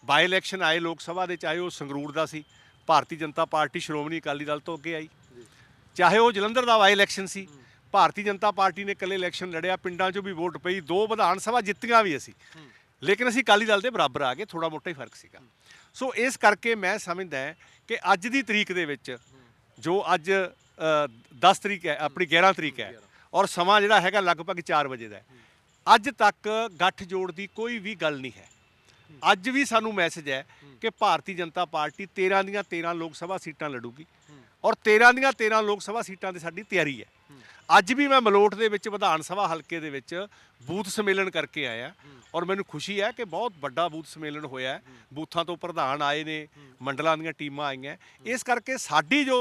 ਬਾਈ ਇਲੈਕਸ਼ਨ ਆਏ ਲੋਕ ਸਭਾ ਦੇ, ਚਾਹੇ ਉਹ ਸੰਗਰੂਰ ਦਾ ਸੀ। ਭਾਰਤੀ ਜਨਤਾ ਪਾਰਟੀ ਸ਼੍ਰੋਮਣੀ ਅਕਾਲੀ ਦਲ ਤੋਂ ਅੱਗੇ ਆਈ। ਚਾਹੇ ਉਹ ਜਲੰਧਰ ਦਾ ਵਾਈ ਇਲੈਕਸ਼ਨ ਸੀ। ਭਾਰਤੀ ਜਨਤਾ ਪਾਰਟੀ ਨੇ ਇਕੱਲੇ ਇਲੈਕਸ਼ਨ ਲੜਿਆ। ਪਿੰਡਾਂ 'ਚੋਂ ਵੀ ਵੋਟ ਪਈ। ਦੋ ਵਿਧਾਨ ਸਭਾ ਜਿੱਤੀਆਂ ਵੀ ਅਸੀਂ। ਲੇਕਿਨ ਅਸੀਂ ਅਕਾਲੀ ਦਲ ਦੇ ਬਰਾਬਰ ਆ ਗਏ। ਥੋੜਾ ਮੋਟਾ ਹੀ ਫ਼ਰਕ ਸੀਗਾ। ਸੋ ਇਸ ਕਰਕੇ ਮੈਂ ਸਮਝਦਾ ਕਿ ਅੱਜ ਦੀ ਤਰੀਕ ਦੇ ਵਿੱਚ ਜੋ ਅੱਜ ਅ, 10 ਤਰੀਕ ਹੈ ਆਪਣੀ 11 ਤਰੀਕ ਹੈ ਔਰ ਸਮਾਂ ਜਿਹੜਾ ਹੈਗਾ ਲਗਭਗ 4 ਵਜੇ ਦਾ ਅੱਜ ਤੱਕ ਗੱਠ ਜੋੜ ਦੀ ਕੋਈ ਵੀ ਗੱਲ ਨਹੀਂ ਹੈ। ਅੱਜ ਵੀ ਸਾਨੂੰ ਮੈਸੇਜ ਹੈ ਕਿ ਭਾਰਤੀ ਜਨਤਾ ਪਾਰਟੀ 13 ਦੀਆਂ 13 ਲੋਕ ਸਭਾ ਸੀਟਾਂ ਲੜੂਗੀ ਔਰ 13 ਦੀਆਂ 13 ਲੋਕ ਸਭਾ ਸੀਟਾਂ ਦੀ ਸਾਡੀ ਤਿਆਰੀ ਹੈ। ਅੱਜ ਵੀ ਮੈਂ ਮਲੋਟ ਦੇ ਵਿੱਚ ਵਿਧਾਨ ਸਭਾ ਹਲਕੇ ਦੇ ਵਿੱਚ ਬੂਥ ਸੰਮੇਲਨ ਕਰਕੇ ਆਇਆ ਔਰ ਮੈਨੂੰ ਖੁਸ਼ੀ ਹੈ ਕਿ ਬਹੁਤ ਵੱਡਾ ਬੂਥ ਸੰਮੇਲਨ ਹੋਇਆ ਬੂਥਾਂ ਤੋਂ ਪ੍ਰਧਾਨ ਆਏ ਨੇ ਮੰਡਲਾਂ ਦੀਆਂ ਟੀਮਾਂ ਆਈਆਂ। ਇਸ ਕਰਕੇ ਸਾਡੀ ਜੋ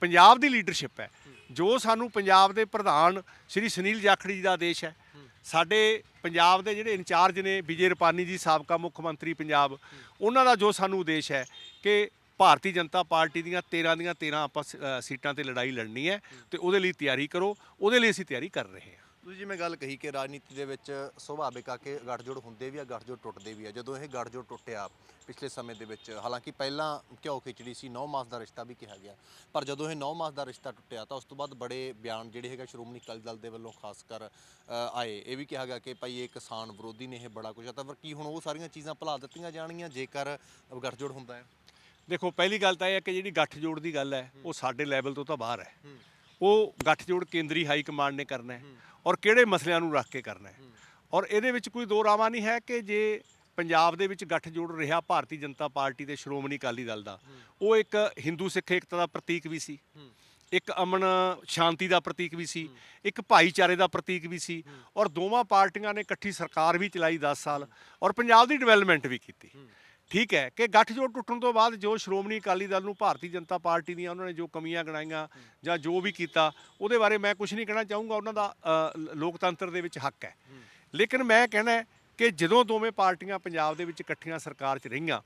ਪੰਜਾਬ ਦੀ ਲੀਡਰਸ਼ਿਪ ਹੈ। ਜੋ ਸਾਨੂੰ ਪੰਜਾਬ ਦੇ ਪ੍ਰਧਾਨ ਸ਼੍ਰੀ ਸੁਨੀਲ ਜਾਖੜੀ ਜੀ ਦਾ ਆਦੇਸ਼ ਹੈ, ਸਾਡੇ ਪੰਜਾਬ ਦੇ ਜਿਹੜੇ ਇੰਚਾਰਜ ਨੇ ਵਿਜੇ ਰੁਪਾਨੀ ਜੀ, ਸਾਬਕਾ ਮੁੱਖ ਮੰਤਰੀ ਪੰਜਾਬ, ਉਹਨਾਂ ਦਾ ਜੋ ਸਾਨੂੰ ਉਦੇਸ਼ ਹੈ ਕਿ ਭਾਰਤੀ ਜਨਤਾ ਪਾਰਟੀ ਦੀਆਂ 13 ਦੀਆਂ 13 ਆਪਾਂ ਸ- ਸੀਟਾਂ ਤੇ ਲੜਾਈ ਲੜਨੀ ਹੈ ਤੇ ਉਹਦੇ ਲਈ ਤਿਆਰੀ ਕਰੋ, ਉਹਦੇ ਲਈ ਅਸੀਂ ਤਿਆਰੀ ਕਰ ਰਹੇ ਹਾਂ। ਤੁਸੀਂ ਜਿਵੇਂ ਗੱਲ ਕਹੀ ਕਿ ਰਾਜਨੀਤੀ ਦੇ ਵਿੱਚ ਸੁਭਾਵਿਕ ਆ ਕਿ ਗੱਠਜੋੜ ਹੁੰਦੇ ਵੀ ਆ ਗੱਠਜੋੜ ਟੁੱਟਦੇ ਵੀ ਆ। ਜਦੋਂ ਇਹ ਗੱਠਜੋੜ ਟੁੱਟਿਆ ਪਿਛਲੇ ਸਮੇਂ ਦੇ ਵਿੱਚ ਹਾਲਾਂਕਿ ਪਹਿਲਾਂ ਘਿਓ ਖਿਚੜੀ ਸੀ 9 ਮਾਸ ਦਾ ਰਿਸ਼ਤਾ ਵੀ ਕਿਹਾ ਗਿਆ। ਪਰ ਜਦੋਂ ਇਹ 9 ਮਾਸ ਦਾ ਰਿਸ਼ਤਾ ਟੁੱਟਿਆ ਤਾਂ ਉਸ ਤੋਂ ਬਾਅਦ ਬੜੇ ਬਿਆਨ ਜਿਹੜੇ ਹੈਗਾ ਸ਼੍ਰੋਮਣੀ ਅਕਾਲੀ ਦਲ ਦੇ ਵੱਲੋਂ ਖਾਸ ਕਰ ਆਏ। ਇਹ ਵੀ ਕਿਹਾ ਗਿਆ ਕਿ ਭਾਈ ਇਹ ਕਿਸਾਨ ਵਿਰੋਧੀ ਨੇ ਇਹ ਬੜਾ ਕੁਝ ਆ ਤਾਂ ਪਰ ਕੀ ਹੁਣ ਉਹ ਸਾਰੀਆਂ ਚੀਜ਼ਾਂ ਭੁਲਾ ਦਿੱਤੀਆਂ ਜਾਣਗੀਆਂ ਜੇਕਰ ਗੱਠਜੋੜ ਹੁੰਦਾ ਹੈ? ਦੇਖੋ ਪਹਿਲੀ ਗੱਲ ਤਾਂ ਇਹ ਹੈ ਕਿ ਜਿਹੜੀ ਗੱਠਜੋੜ ਦੀ ਗੱਲ ਹੈ ਉਹ ਸਾਡੇ ਲੈਵਲ ਤੋਂ ਤਾਂ ਬਾਹਰ ਹੈ। ਉਹ ਗੱਠਜੋੜ ਕੇਂਦਰੀ ਹਾਈ ਕਮਾਂਡ ਨੇ ਕਰਨਾ ਹੈ ਔਰ ਕਿਹੜੇ ਮਸਲਿਆਂ ਨੂੰ ਰੱਖ ਕੇ ਕਰਨਾ ਹੈ। ਔਰ ਇਹਦੇ ਵਿੱਚ ਕੋਈ ਦੋ ਰਾਵਾਂ ਨਹੀਂ ਹੈ ਕਿ ਜੇ ਪੰਜਾਬ ਦੇ ਵਿੱਚ ਗੱਠਜੋੜ ਰਿਹਾ ਭਾਰਤੀ ਜਨਤਾ ਪਾਰਟੀ ਤੇ ਸ਼੍ਰੋਮਣੀ ਅਕਾਲੀ ਦਲ ਦਾ, ਉਹ ਇੱਕ ਹਿੰਦੂ ਸਿੱਖ ਏਕਤਾ ਦਾ ਪ੍ਰਤੀਕ ਵੀ ਸੀ, ਇੱਕ ਅਮਨ ਸ਼ਾਂਤੀ ਦਾ ਪ੍ਰਤੀਕ ਵੀ ਸੀ, ਇੱਕ ਭਾਈਚਾਰੇ ਦਾ ਪ੍ਰਤੀਕ ਵੀ ਸੀ ਔਰ ਦੋਵਾਂ ਪਾਰਟੀਆਂ ਨੇ ਇਕੱਠੀ ਸਰਕਾਰ ਵੀ ਚਲਾਈ 10 ਸਾਲ ਔਰ ਪੰਜਾਬ ਦੀ ਡਿਵੈਲਪਮੈਂਟ ਵੀ ਕੀਤੀ। ਠੀਕ ਹੈ ਕਿ ਗੱਠਜੋੜ ਟੁੱਟਣ ਤੋਂ ਬਾਅਦ ਜੋ ਸ਼੍ਰੋਮਣੀ ਅਕਾਲੀ ਦਲ ਨੂੰ ਭਾਰਤੀ ਜਨਤਾ ਪਾਰਟੀ ਦੀਆਂ ਉਹਨਾਂ ਨੇ ਜੋ ਕਮੀਆਂ ਗਣਾਈਆਂ ਜਾਂ ਜੋ ਵੀ ਕੀਤਾ ਉਹਦੇ ਬਾਰੇ ਮੈਂ ਕੁਝ ਨਹੀਂ ਕਹਿਣਾ ਚਾਹੂੰਗਾ ਉਹਨਾਂ ਦਾ ਲੋਕਤੰਤਰ ਦੇ ਵਿੱਚ ਹੱਕ ਹੈ। ਲੇਕਿਨ ਮੈਂ ਕਹਿਣਾ ਕਿ ਜਦੋਂ ਦੋਵੇਂ ਪਾਰਟੀਆਂ ਪੰਜਾਬ ਦੇ ਵਿੱਚ ਇਕੱਠੀਆਂ ਸਰਕਾਰ 'ਚ ਰਹੀਆਂ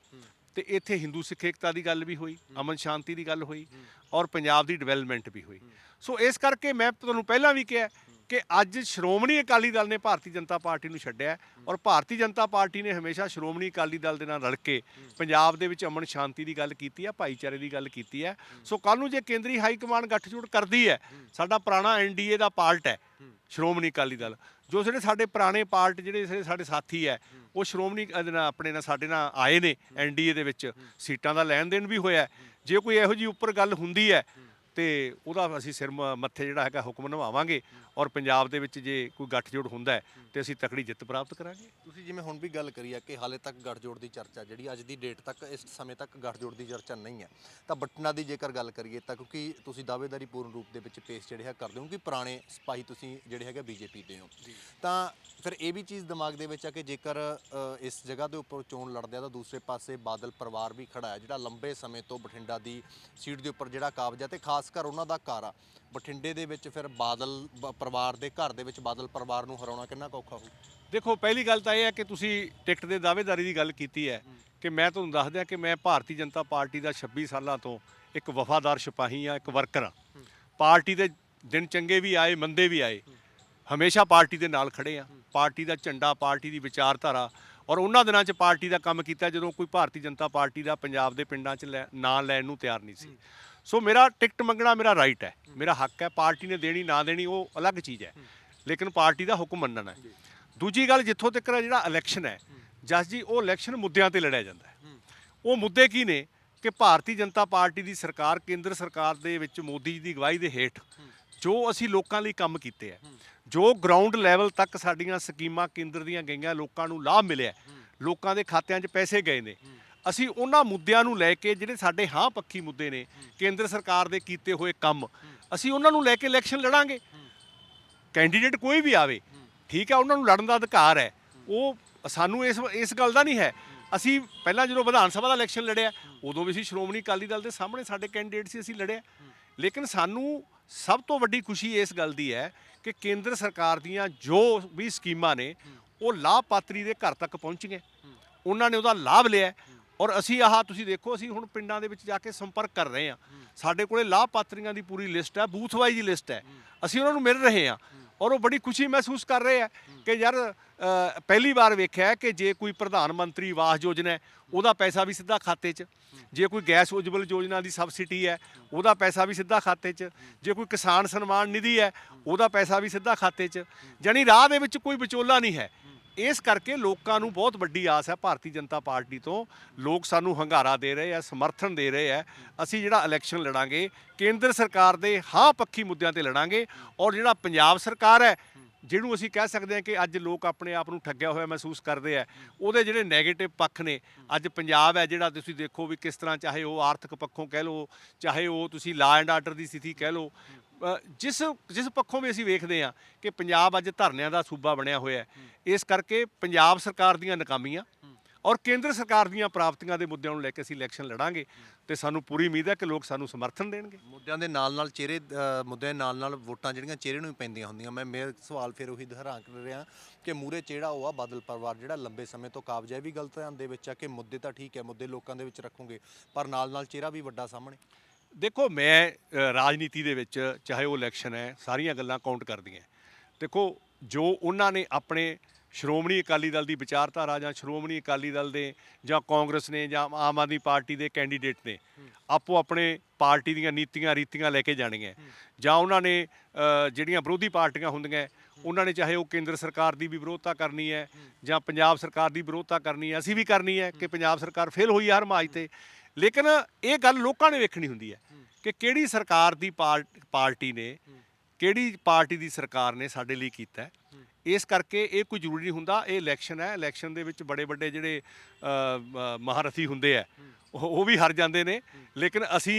ਤੇ ਇੱਥੇ ਹਿੰਦੂ ਸਿੱਖ ਏਕਤਾ ਦੀ ਗੱਲ ਵੀ ਹੋਈ ਅਮਨ ਸ਼ਾਂਤੀ ਦੀ ਗੱਲ ਹੋਈ ਔਰ ਪੰਜਾਬ ਦੀ ਡਿਵੈਲਪਮੈਂਟ ਵੀ ਹੋਈ। ਸੋ ਇਸ ਕਰਕੇ ਮੈਂ ਤੁਹਾਨੂੰ ਪਹਿਲਾਂ ਵੀ ਕਿਹਾ ਕਿ ਅੱਜ ਸ਼੍ਰੋਮਣੀ ਅਕਾਲੀ ਦਲ ਨੇ ਭਾਰਤੀ ਜਨਤਾ ਪਾਰਟੀ ਨੂੰ ਛੱਡਿਆ ਔਰ ਭਾਰਤੀ ਜਨਤਾ ਪਾਰਟੀ ਨੇ ਹਮੇਸ਼ਾ ਸ਼੍ਰੋਮਣੀ ਅਕਾਲੀ ਦਲ ਦੇ ਨਾਲ ਰਲ ਕੇ ਪੰਜਾਬ ਦੇ ਵਿੱਚ ਅਮਨ ਸ਼ਾਂਤੀ ਦੀ ਗੱਲ ਕੀਤੀ ਹੈ, ਭਾਈਚਾਰੇ ਦੀ ਗੱਲ ਕੀਤੀ ਹੈ। ਸੋ ਕੱਲ ਨੂੰ ਜੇ ਕੇਂਦਰੀ ਹਾਈ ਕਮਾਂਡ ਗੱਠਜੋੜ ਕਰਦੀ ਹੈ, ਸਾਡਾ ਪੁਰਾਣਾ ਐਨਡੀਏ ਦਾ ਪਾਰਟ ਹੈ ਸ਼੍ਰੋਮਣੀ ਅਕਾਲੀ ਦਲ। ਜੋ ਜਿਹੜੇ ਸਾਡੇ ਪੁਰਾਣੇ ਪਾਰਟ ਜਿਹੜੇ ਜਿਹੜੇ ਸਾਡੇ ਸਾਥੀ ਹੈ, ਉਹ ਸ਼੍ਰੋਮਣੀ ਅਹ ਆਪਣੇ ਨਾਲ ਸਾਡੇ ਨਾਲ ਆਏ ਨੇ ਐਨਡੀਏ ਦੇ ਵਿੱਚ। ਸੀਟਾਂ ਦਾ ਲੈਣ ਦੇਣ ਵੀ ਹੋਇਆ ਜੇ ਕੋਈ ਇਹੋ ਜੀ ਉੱਪਰ ਗੱਲ ਹੁੰਦੀ ਹੈ ਤੇ ਉਹਦਾ ਅਸੀਂ ਸਿਰ ਮ- ਮੱਥੇ ਜਿਹੜਾ ਹੈਗਾ ਹੁਕਮ ਨਿਭਾਵਾਂਗੇ ਔਰ ਪੰਜਾਬ ਦੇ ਵਿੱਚ ਜੇ ਕੋਈ ਗੱਠਜੋੜ ਹੁੰਦਾ ਹੈ ਤੇ ਅਸੀਂ ਤਕੜੀ ਜਿੱਤ ਪ੍ਰਾਪਤ ਕਰਾਂਗੇ। ਤੁਸੀਂ ਜਿਵੇਂ ਹੁਣ ਵੀ ਗੱਲ ਕਰੀ ਆ ਕਿ ਹਾਲੇ ਤੱਕ ਗੱਠਜੋੜ ਦੀ ਚਰਚਾ ਜਿਹੜੀ ਅੱਜ ਦੀ ਡੇਟ ਤੱਕ ਇਸ ਸਮੇਂ ਤੱਕ ਗੱਠਜੋੜ ਦੀ ਚਰਚਾ ਨਹੀਂ ਹੈ। ਤਾਂ ਬਟਨਾ ਦੀ ਜੇਕਰ ਗੱਲ ਕਰੀਏ ਤਾਂ ਕਿਉਂਕਿ ਤੁਸੀਂ ਦਾਅਵੇਦਾਰੀ ਪੂਰਨ ਰੂਪ ਦੇ ਵਿੱਚ ਪੇਸ਼ ਜਿਹੜੇ ਹੈ ਕਰਦੇ ਹੋ ਕਿ ਪੁਰਾਣੇ ਸਿਪਾਹੀ ਤੁਸੀਂ ਜਿਹੜੇ ਹੈਗੇ ਬੀਜੇਪੀ ਦੇ ਹੋ। ਤਾਂ ਫਿਰ ਇਹ ਵੀ ਚੀਜ਼ ਦਿਮਾਗ ਦੇ ਵਿੱਚ ਆ ਕਿ ਜੇਕਰ ਇਸ ਜਗ੍ਹਾ ਦੇ ਉੱਪਰ ਚੋਣ ਲੜਦੇ ਆ ਤਾਂ ਦੂਸਰੇ ਪਾਸੇ ਬਾਦਲ ਪਰਿਵਾਰ ਵੀ ਖੜਾ ਹੈ ਜਿਹੜਾ ਲੰਬੇ ਸਮੇਂ ਤੋਂ ਬਠਿੰਡਾ ਦੀ ਸੀਟ ਦੇ ਉੱਪਰ ਜਿਹੜਾ ਕਾਬਜ ਹੈ ਤੇ ਖਾਸ ਕਰ ਉਹਨਾਂ ਦਾ ਘਰ ਆ। ਬਠਿੰਡੇ ਦੇ ਵਿੱਚ ਫਿਰ ਬਾਦਲ ਬ- ਪਰਿਵਾਰ ਦੇ ਘਰ ਦੇ ਵਿੱਚ ਬਾਦਲ ਪਰਿਵਾਰ ਨੂੰ ਹਰਾਉਣਾ ਕਿੰਨਾ ਕੁ ਔਖਾ ਹੋਊ? ਦੇਖੋ ਪਹਿਲੀ ਗੱਲ ਤਾਂ ਇਹ ਹੈ ਕਿ ਤੁਸੀਂ ਟਿਕਟ ਦੇ ਦਾਅਵੇਦਾਰੀ ਦੀ ਗੱਲ ਕੀਤੀ ਹੈ ਕਿ ਮੈਂ ਤੁਹਾਨੂੰ ਦੱਸ ਦਿਆਂ ਕਿ ਮੈਂ ਭਾਰਤੀ ਜਨਤਾ ਪਾਰਟੀ ਦਾ 26 ਸਾਲਾਂ ਤੋਂ ਇੱਕ ਵਫਾਦਾਰ ਸਿਪਾਹੀ ਆ ਇੱਕ ਵਰਕਰ ਆ ਪਾਰਟੀ ਦੇ ਦਿਨ ਚੰਗੇ ਵੀ ਆਏ ਮੰਦੇ ਵੀ ਆਏ। ਹਮੇਸ਼ਾ ਪਾਰਟੀ ਦੇ ਨਾਲ ਖੜੇ ਆ ਪਾਰਟੀ ਦਾ ਝੰਡਾ ਪਾਰਟੀ ਦੀ ਵਿਚਾਰਧਾਰਾ ਔਰ ਉਹਨਾਂ ਦਿਨਾਂ 'ਚ ਪਾਰਟੀ ਦਾ ਕੰਮ ਕੀਤਾ ਜਦੋਂ ਕੋਈ ਭਾਰਤੀ ਜਨਤਾ ਪਾਰਟੀ ਦਾ ਪੰਜਾਬ ਦੇ ਪਿੰਡਾਂ 'ਚ ਲੈ- ਨਾਂ ਲੈਣ ਨੂੰ ਤਿਆਰ ਨਹੀਂ ਸੀ। ਸੋ ਮੇਰਾ ਟਿਕਟ ਮੰਗਣਾ ਮੇਰਾ ਰਾਈਟ ਹੈ ਮੇਰਾ ਹੱਕ ਹੈ ਪਾਰਟੀ ਨੇ ਦੇਣੀ ਨਾ ਦੇਣੀ ਉਹ ਅਲੱਗ ਚੀਜ਼ ਹੈ ਲੇਕਿਨ ਪਾਰਟੀ ਦਾ ਹੁਕਮ ਮੰਨਣਾ ਹੈ ਦੂਜੀ ਗੱਲ ਜਿੱਥੋਂ ਤੱਕ ਜਿਹੜਾ ਇਲੈਕਸ਼ਨ ਹੈ ਜਸ ਜੀ ਉਹ ਇਲੈਕਸ਼ਨ ਮੁੱਦਿਆਂ ਤੇ ਲੜਿਆ ਜਾਂਦਾ ਹੈ ਉਹ ਮੁੱਦੇ ਕੀ ਨੇ ਕਿ ਭਾਰਤੀ ਜਨਤਾ ਪਾਰਟੀ ਦੀ ਸਰਕਾਰ ਕੇਂਦਰ ਸਰਕਾਰ ਦੇ ਵਿੱਚ ਮੋਦੀ ਜੀ ਦੀ ਅਗਵਾਈ ਦੇ ਹੇਠ ਜੋ ਅਸੀਂ ਲੋਕਾਂ ਲਈ ਕੰਮ ਕੀਤੇ ਆ ਜੋ ਗਰਾਊਂਡ ਲੈਵਲ ਤੱਕ ਸਾਡੀਆਂ ਸਕੀਮਾਂ ਕੇਂਦਰ ਦੀਆਂ ਗਈਆਂ, ਲੋਕਾਂ ਨੂੰ ਲਾਭ ਮਿਲਿਆ ਲੋਕਾਂ ਦੇ ਖਾਤਿਆਂ 'ਚ ਪੈਸੇ ਗਏ ਨੇ। ਅਸੀਂ ਉਹਨਾਂ ਮੁੱਦਿਆਂ ਨੂੰ ਲੈ ਕੇ ਜਿਹੜੇ ਸਾਡੇ ਹਾਂ ਪੱਖੀ ਮੁੱਦੇ ਨੇ, ਕੇਂਦਰ ਸਰਕਾਰ ਦੇ ਕੀਤੇ ਹੋਏ ਕੰਮ, ਅਸੀਂ ਉਹਨਾਂ ਨੂੰ ਲੈ ਕੇ ਇਲੈਕਸ਼ਨ ਲੜਾਂਗੇ। ਕੈਂਡੀਡੇਟ ਕੋਈ ਵੀ ਆਵੇ, ਠੀਕ ਹੈ, ਉਹਨਾਂ ਨੂੰ ਲੜਨ ਦਾ ਅਧਿਕਾਰ ਹੈ। ਉਹ ਸਾਨੂੰ ਇਸ ਇਸ ਗੱਲ ਦਾ ਨਹੀਂ ਹੈ। ਅਸੀਂ ਪਹਿਲਾਂ ਜਦੋਂ ਵਿਧਾਨ ਸਭਾ ਦਾ ਇਲੈਕਸ਼ਨ ਲੜਿਆ, ਉਦੋਂ ਵੀ ਅਸੀਂ ਸ਼੍ਰੋਮਣੀ ਅਕਾਲੀ ਦਲ ਦੇ ਸਾਹਮਣੇ ਸਾਡੇ ਕੈਂਡੀਡੇਟ ਸੀ, ਅਸੀਂ ਲੜਿਆ। ਲੇਕਿਨ ਸਾਨੂੰ ਸਭ ਤੋਂ ਵੱਡੀ ਖੁਸ਼ੀ ਇਸ ਗੱਲ ਦੀ ਹੈ ਕਿ ਕੇਂਦਰ ਸਰਕਾਰ ਦੀਆਂ ਜੋ ਵੀ ਸਕੀਮਾਂ ਨੇ, ਉਹ ਲਾਭਪਾਤਰੀ ਦੇ ਘਰ ਤੱਕ ਪਹੁੰਚ ਗਏ। ਉਹਨਾਂ ਨੇ ਉਹਦਾ ਲਾਭ ਲਿਆ। ਔਰ ਅਸੀਂ ਆਹ ਤੁਸੀਂ ਦੇਖੋ ਅਸੀਂ ਹੁਣ ਪਿੰਡਾਂ ਦੇ ਵਿੱਚ ਜਾ ਕੇ ਸੰਪਰਕ ਕਰ ਰਹੇ ਹਾਂ। ਸਾਡੇ ਕੋਲੇ ਲਾਭਪਾਤਰੀਆਂ ਦੀ ਪੂਰੀ ਲਿਸਟ ਹੈ ਬੂਥ ਵਾਈਜ਼ ਲਿਸਟ ਹੈ। ਅਸੀਂ ਉਹਨਾਂ ਨੂੰ ਮਿਲ ਰਹੇ ਹਾਂ ਔਰ ਉਹ ਬੜੀ ਖੁਸ਼ੀ ਮਹਿਸੂਸ ਕਰ ਰਹੇ ਆ ਕਿ ਯਾਰ ਪਹਿਲੀ ਵਾਰ ਵੇਖਿਆ ਕਿ ਜੇ ਕੋਈ ਪ੍ਰਧਾਨ ਮੰਤਰੀ ਆਵਾਸ ਯੋਜਨਾ ਹੈ ਉਹਦਾ ਪੈਸਾ ਵੀ ਸਿੱਧਾ ਖਾਤੇ 'ਚ। ਜੇ ਕੋਈ ਗੈਸ ਉਜਵਲ ਯੋਜਨਾ ਦੀ ਸਬਸਿਡੀ ਹੈ ਉਹਦਾ ਪੈਸਾ ਵੀ ਸਿੱਧਾ ਖਾਤੇ 'ਚ। ਜੇ ਕੋਈ ਕਿਸਾਨ ਸਨਮਾਨ ਨਿਧੀ ਹੈ ਉਹਦਾ ਪੈਸਾ ਵੀ ਸਿੱਧਾ ਖਾਤੇ 'ਚ। ਜਾਣੀ ਰਾਹ ਦੇ ਵਿੱਚ ਕੋਈ ਵਿਚੋਲਾ ਨਹੀਂ ਹੈ। ਇਸ ਕਰਕੇ ਲੋਕਾਂ ਨੂੰ ਬਹੁਤ ਵੱਡੀ ਆਸ ਹੈ ਭਾਰਤੀ ਜਨਤਾ ਪਾਰਟੀ ਤੋਂ। ਲੋਕ ਸਾਨੂੰ ਹੰਗਾਰਾ ਦੇ ਰਹੇ ਆ ਸਮਰਥਨ ਦੇ ਰਹੇ ਆ ਅਸੀਂ ਜਿਹੜਾ ਇਲੈਕਸ਼ਨ ਲੜਾਂਗੇ, ਕੇਂਦਰ ਸਰਕਾਰ ਦੇ ਹਾਂ ਪੱਖੀ ਮੁੱਦਿਆਂ ਤੇ ਲੜਾਂਗੇ ਔਰ ਜਿਹੜਾ ਪੰਜਾਬ ਸਰਕਾਰ ਹੈ, ਜਿਹਨੂੰ ਅਸੀਂ ਕਹਿ ਸਕਦੇ ਹਾਂ ਕਿ ਅੱਜ ਲੋਕ ਆਪਣੇ ਆਪ ਨੂੰ ਠੱਗਿਆ ਹੋਇਆ ਮਹਿਸੂਸ ਕਰਦੇ ਆ ਉਹਦੇ ਜਿਹੜੇ 네ਗੇਟਿਵ ਪੱਖ ਨੇ, ਅੱਜ ਪੰਜਾਬ ਹੈ ਜਿਹੜਾ ਤੁਸੀਂ ਦੇਖੋ ਵੀ ਕਿਸ ਤਰ੍ਹਾਂ ਚਾਹੇ ਉਹ ਆਰਥਿਕ ਪੱਖੋਂ ਕਹਿ ਲਓ, ਚਾਹੇ ਉਹ ਤੁਸੀਂ ਲਾ ਐਂਡ ਆਰਡਰ ਦੀ ਸਥਿਤੀ ਕਹਿ ਲਓ ਜਿਸ ਜਿਸ ਪੱਖੋਂ ਵੀ ਅਸੀਂ ਵੇਖਦੇ ਹਾਂ ਕਿ ਪੰਜਾਬ ਅੱਜ ਧਰਨਿਆਂ ਦਾ ਸੂਬਾ ਬਣਿਆ ਹੋਇਆ ਹੈ ਇਸ ਕਰਕੇ ਪੰਜਾਬ ਸਰਕਾਰ ਦੀਆਂ ਨਾਕਾਮੀਆਂ ਔਰ ਕੇਂਦਰ ਸਰਕਾਰ ਦੀਆਂ ਪ੍ਰਾਪਤੀਆਂ ਦੇ ਮੁੱਦਿਆਂ ਨੂੰ ਲੈ ਕੇ ਅਸੀਂ ਇਲੈਕਸ਼ਨ ਲੜਾਂਗੇ ਤੇ ਸਾਨੂੰ ਪੂਰੀ ਉਮੀਦ ਹੈ ਕਿ ਲੋਕ ਸਾਨੂੰ ਸਮਰਥਨ ਦੇਣਗੇ। ਮੁੱਦਿਆਂ ਦੇ ਨਾਲ ਨਾਲ ਚਿਹਰੇ ਮੁੱਦਿਆਂ ਦੇ ਨਾਲ ਨਾਲ ਵੋਟਾਂ ਜਿਹੜੀਆਂ ਚਿਹਰੇ ਨੂੰ ਵੀ ਪੈਂਦੀਆਂ ਹੁੰਦੀਆਂ। ਮੈਂ ਮੇਰਾ ਸਵਾਲ ਫਿਰ ਉਹੀ ਦੁਹਰਾ ਕਰ ਰਿਹਾ ਕਿ ਮੂਰੇ ਚਿਹਰਾ ਉਹ ਆ ਬਾਦਲ ਪਰਿਵਾਰ ਜਿਹੜਾ ਲੰਬੇ ਸਮੇਂ ਤੋਂ ਕਾਬਜ ਹੈ ਵੀ ਗਲਤ ਧਿਆਨ ਦੇ ਵਿੱਚ ਆ ਕਿ ਮੁੱਦੇ ਤਾਂ ਠੀਕ ਹੈ ਮੁੱਦੇ ਲੋਕਾਂ ਦੇ ਵਿੱਚ ਰੱਖੋਗੇ ਪਰ ਨਾਲ ਨਾਲ ਚਿਹਰਾ ਵੀ ਵੱਡਾ ਸਾਹਮਣੇ। ਦੇਖੋ ਮੈਂ ਅ, ਰਾਜਨੀਤੀ ਦੇ ਵਿੱਚ ਚਾਹੇ ਉਹ ਇਲੈਕਸ਼ਨ ਹੈ ਸਾਰੀਆਂ ਗੱਲਾਂ ਕਾਊਂਟ ਕਰਦੀਆਂ ਦੇਖੋ ਜੋ ਉਹਨਾਂ ਨੇ ਆਪਣੇ ਸ਼੍ਰੋਮਣੀ ਅਕਾਲੀ ਦਲ ਦੀ ਵਿਚਾਰਧਾਰਾ ਜਾਂ ਸ਼੍ਰੋਮਣੀ ਅਕਾਲੀ ਦਲ ਦੇ ਜਾਂ ਕਾਂਗਰਸ ਨੇ ਜਾਂ ਆਮ ਆਦਮੀ ਪਾਰਟੀ ਦੇ ਕੈਂਡੀਡੇਟ ਨੇ ਆਪੋ ਆਪਣੇ ਪਾਰਟੀ ਦੀਆਂ ਨੀਤੀਆਂ ਰੀਤੀਆਂ ਲੈ ਕੇ ਜਾਣੀਆਂ ਜਾਂ ਉਹਨਾਂ ਨੇ ਅ, ਜਿਹੜੀਆਂ ਵਿਰੋਧੀ ਪਾਰਟੀਆਂ ਹੁੰਦੀਆਂ ਉਹਨਾਂ ਨੇ ਚਾਹੇ ਉਹ ਕੇਂਦਰ ਸਰਕਾਰ ਦੀ ਵੀ ਵਿਰੋਧਤਾ ਕਰਨੀ ਹੈ ਜਾਂ ਪੰਜਾਬ ਸਰਕਾਰ ਦੀ ਵਿਰੋਧਤਾ ਕਰਨੀ ਹੈ ਅਸੀਂ ਵੀ ਕਰਨੀ ਹੈ ਕਿ ਪੰਜਾਬ ਸਰਕਾਰ ਫੇਲ ਹੋਈ ਹੈ ਹਰ ਮਾਜ ਤੇ। ਲੇਕਿਨ ਇਹ ਗੱਲ ਲੋਕਾਂ ਨੇ ਵੇਖਣੀ ਹੁੰਦੀ ਹੈ ਕਿ ਕਿਹੜੀ ਸਰਕਾਰ ਦੀ ਪਾਰ- ਪਾਰਟੀ ਨੇ ਕਿਹੜੀ ਪਾਰਟੀ ਦੀ ਸਰਕਾਰ ਨੇ ਸਾਡੇ ਲਈ ਕੀਤਾ। ਇਸ ਕਰਕੇ ਇਹ ਕੋਈ ਜ਼ਰੂਰੀ ਨਹੀਂ ਹੁੰਦਾ ਇਹ ਇਲੈਕਸ਼ਨ ਹੈ ਇਲੈਕਸ਼ਨ ਦੇ ਵਿੱਚ ਬੜੇ ਵੱਡੇ ਜਿਹੜੇ ਮਹਾਰਥੀ ਹੁੰਦੇ ਆ ਉਹ ਉਹ ਵੀ ਹਾਰ ਜਾਂਦੇ ਨੇ ਲੇਕਿਨ ਅਸੀਂ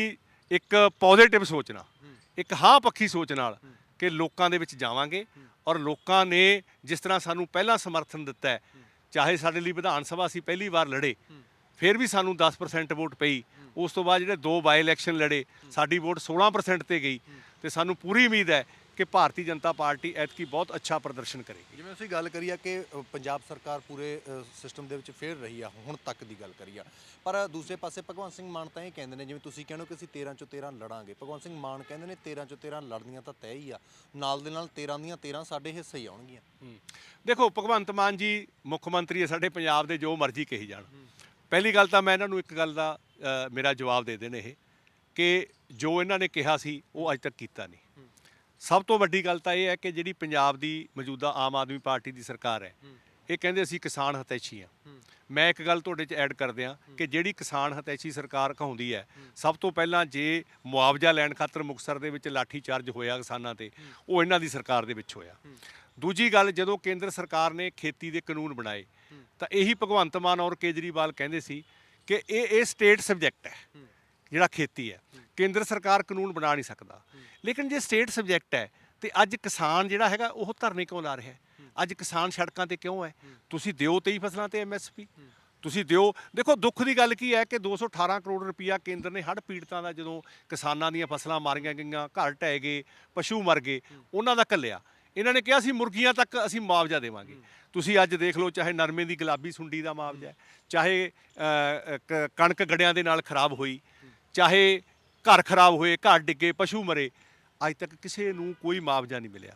ਇੱਕ ਪੋਜ਼ਿਟਿਵ ਸੋਚਣਾ ਇੱਕ ਹਾਂ। ਪੱਖੀ ਸੋਚ ਨਾਲ ਕਿ ਲੋਕਾਂ ਦੇ ਵਿੱਚ ਜਾਵਾਂਗੇ ਔਰ ਲੋਕਾਂ ਨੇ ਜਿਸ ਤਰ੍ਹਾਂ ਸਾਨੂੰ ਪਹਿਲਾਂ ਸਮਰਥਨ ਦਿੱਤਾ ਹੈ ਚਾਹੇ ਸਾਡੇ ਲਈ ਵਿਧਾਨ ਸਭਾ ਅਸੀਂ ਪਹਿਲੀ ਵਾਰ ਲੜੇ ਫਿਰ ਵੀ ਸਾਨੂੰ 10% ਵੋਟ ਪਈ। ਉਸ ਤੋਂ ਬਾਅਦ ਜਿਹੜੇ ਦੋ ਬਾਈ ਇਲੈਕਸ਼ਨ ਲੜੇ ਸਾਡੀ ਵੋਟ 16% ਤੇ ਗਈ। ਤੇ ਸਾਨੂੰ ਪੂਰੀ ਉਮੀਦ ਹੈ ਕਿ ਭਾਰਤੀ ਜਨਤਾ ਪਾਰਟੀ ਐਤਕੀ ਬਹੁਤ ਅੱਛਾ ਪ੍ਰਦਰਸ਼ਨ ਕਰੇਗੀ। ਜਿਵੇਂ ਅਸੀਂ ਗੱਲ ਕਰੀ ਆ ਕਿ ਪੰਜਾਬ ਸਰਕਾਰ ਪੂਰੇ ਸਿਸਟਮ ਦੇ ਵਿੱਚ ਫੇਰ ਰਹੀ ਆ ਹੁਣ ਤੱਕ ਦੀ ਗੱਲ ਕਰੀ ਆ। ਪਰ ਦੂਸਰੇ ਪਾਸੇ ਭਗਵੰਤ ਸਿੰਘ ਮਾਨ ਤਾਂ ਇਹ ਕਹਿੰਦੇ ਨੇ ਜਿਵੇਂ ਤੁਸੀਂ ਕਹਿੰਦੇ ਹੋ ਕਿ ਅਸੀਂ 13 ਚੋਂ 13 ਲੜਾਂਗੇ। ਭਗਵੰਤ ਸਿੰਘ ਮਾਨ ਕਹਿੰਦੇ ਨੇ 13 ਚੋਂ 13 ਲੜਨੀਆਂ ਤਾਂ ਤੈਅ ਹੀ ਆ। ਨਾਲ ਦੇ ਨਾਲ 13 ਦੀਆਂ 13 ਸਾਡੇ ਹਿੱਸੇ ਹੀ ਆਉਣਗੀਆਂ। ਦੇਖੋ ਭਗਵੰਤ ਮਾਨ ਜੀ ਮੁੱਖ ਮੰਤਰੀ ਹੈ ਸਾਡੇ ਪੰਜਾਬ ਦੇ ਜੋ ਮਰਜ਼ੀ ਕਹੀ ਜਾਣ। ਪਹਿਲੀ ਗੱਲ ਤਾਂ ਮੈਂ ਇਹਨਾਂ ਨੂੰ ਇੱਕ ਗੱਲ ਦਾ ਅ, ਮੇਰਾ ਜਵਾਬ ਦੇ ਦੇਣ ਇਹ ਕਿ ਜੋ ਇਹਨਾਂ ਨੇ ਕਿਹਾ ਸੀ ਉਹ ਅੱਜ ਤੱਕ ਕੀਤਾ ਨਹੀਂ। ਸਭ ਤੋਂ ਵੱਡੀ ਗੱਲ ਤਾਂ ਇਹ ਹੈ ਕਿ ਜਿਹੜੀ ਪੰਜਾਬ ਦੀ ਮੌਜੂਦਾ ਆਮ ਆਦਮੀ ਪਾਰਟੀ ਦੀ ਸਰਕਾਰ ਹੈ ਇਹ ਕਹਿੰਦੇ ਅਸੀਂ ਕਿਸਾਨ ਹਤੈਸ਼ੀ ਆ ਮੈਂ ਇੱਕ ਗੱਲ ਤੁਹਾਡੇ 'ਚ ਐਡ ਕਰ ਦਿਆਂ ਕਿ ਜਿਹੜੀ ਕਿਸਾਨ ਹਤੈਸ਼ੀ ਸਰਕਾਰ ਕਹਾਉਂਦੀ ਹੈ ਸਭ ਤੋਂ ਪਹਿਲਾਂ ਜੇ ਮੁਆਵਜ਼ਾ ਲੈਣ ਖਾਤਰ ਮੁਕਤਸਰ ਦੇ ਵਿੱਚ ਲਾਠੀ ਚਾਰਜ ਹੋਇਆ ਕਿਸਾਨਾਂ ਤੇ ਉਹ ਇਹਨਾਂ ਦੀ ਸਰਕਾਰ ਦੇ ਵਿੱਚ ਹੋਇਆ। ਦੂਜੀ ਗੱਲ ਜਦੋਂ ਕੇਂਦਰ ਸਰਕਾਰ ਨੇ ਖੇਤੀ ਦੇ ਕਾਨੂੰਨ ਬਣਾਏ ਤਾਂ ਇਹੀ ਭਗਵੰਤ ਮਾਨ ਔਰ ਕੇਜਰੀਵਾਲ ਕਹਿੰਦੇ ਸੀ ਕਿ ਇਹ ਇਹ ਸਟੇਟ ਸਬਜੈਕਟ ਹੈ, ਜਿਹੜਾ ਖੇਤੀ ਹੈ। ਕੇਂਦਰ ਸਰਕਾਰ ਕਾਨੂੰਨ ਬਣਾ ਨਹੀਂ ਸਕਦਾ। ਲੇਕਿਨ ਜੇ ਸਟੇਟ ਸਬਜੈਕਟ ਹੈ, ਤੇ ਅੱਜ ਕਿਸਾਨ ਜਿਹੜਾ ਹੈਗਾ, ਉਹ ਧਰਨੇ ਕਿਉਂ ਲਾ ਰਿਹਾ ਹੈ? ਅੱਜ ਕਿਸਾਨ ਸੜਕਾਂ ਤੇ ਕਿਉਂ ਹੈ? ਤੁਸੀਂ ਦਿਓ 23 ਫਸਲਾਂ ਤੇ ਐਮਐਸਪੀ ਤੁਸੀਂ ਦਿਓ, ਦੇਖੋ ਦੁੱਖ ਦੀ ਗੱਲ ਕੀ ਹੈ ਕਿ 218 ਕਰੋੜ ਰੁਪਇਆ ਕੇਂਦਰ ਨੇ ਹੜ੍ਹ ਪੀੜਤਾਂ ਦਾ ਜਦੋਂ ਕਿਸਾਨਾਂ ਦੀਆਂ ਫਸਲਾਂ ਮਾਰੀਆਂ ਗਈਆਂ, ਘਰ ਢਹਿ ਗਏ, ਪਸ਼ੂ ਮਰ ਗਏ, ਉਹਨਾਂ ਦਾ ਕੱਲਿਆ ਇਹਨਾਂ ਨੇ ਕਿਹਾ ਸੀ, ਮੁਰਗੀਆਂ ਤੱਕ ਅਸੀਂ ਮੁਆਵਜ਼ਾ ਦੇਵਾਂਗੇ। ਤੁਸੀਂ ਅੱਜ ਦੇਖ ਲਓ, ਚਾਹੇ ਨਰਮੇ ਦੀ ਗੁਲਾਬੀ ਸੁੰਡੀ ਦਾ ਮੁਆਵਜ਼ਾ ਚਾਹੇ ਕ- ਕਣਕ ਗੜਿਆਂ ਦੇ ਨਾਲ ਖਰਾਬ ਹੋਈ, ਚਾਹੇ ਘਰ ਖਰਾਬ ਹੋਏ, ਘਰ ਡਿੱਗੇ, ਪਸ਼ੂ ਮਰੇ, ਅੱਜ ਤੱਕ ਕਿਸੇ ਨੂੰ ਕੋਈ ਮੁਆਵਜ਼ਾ ਨਹੀਂ ਮਿਲਿਆ।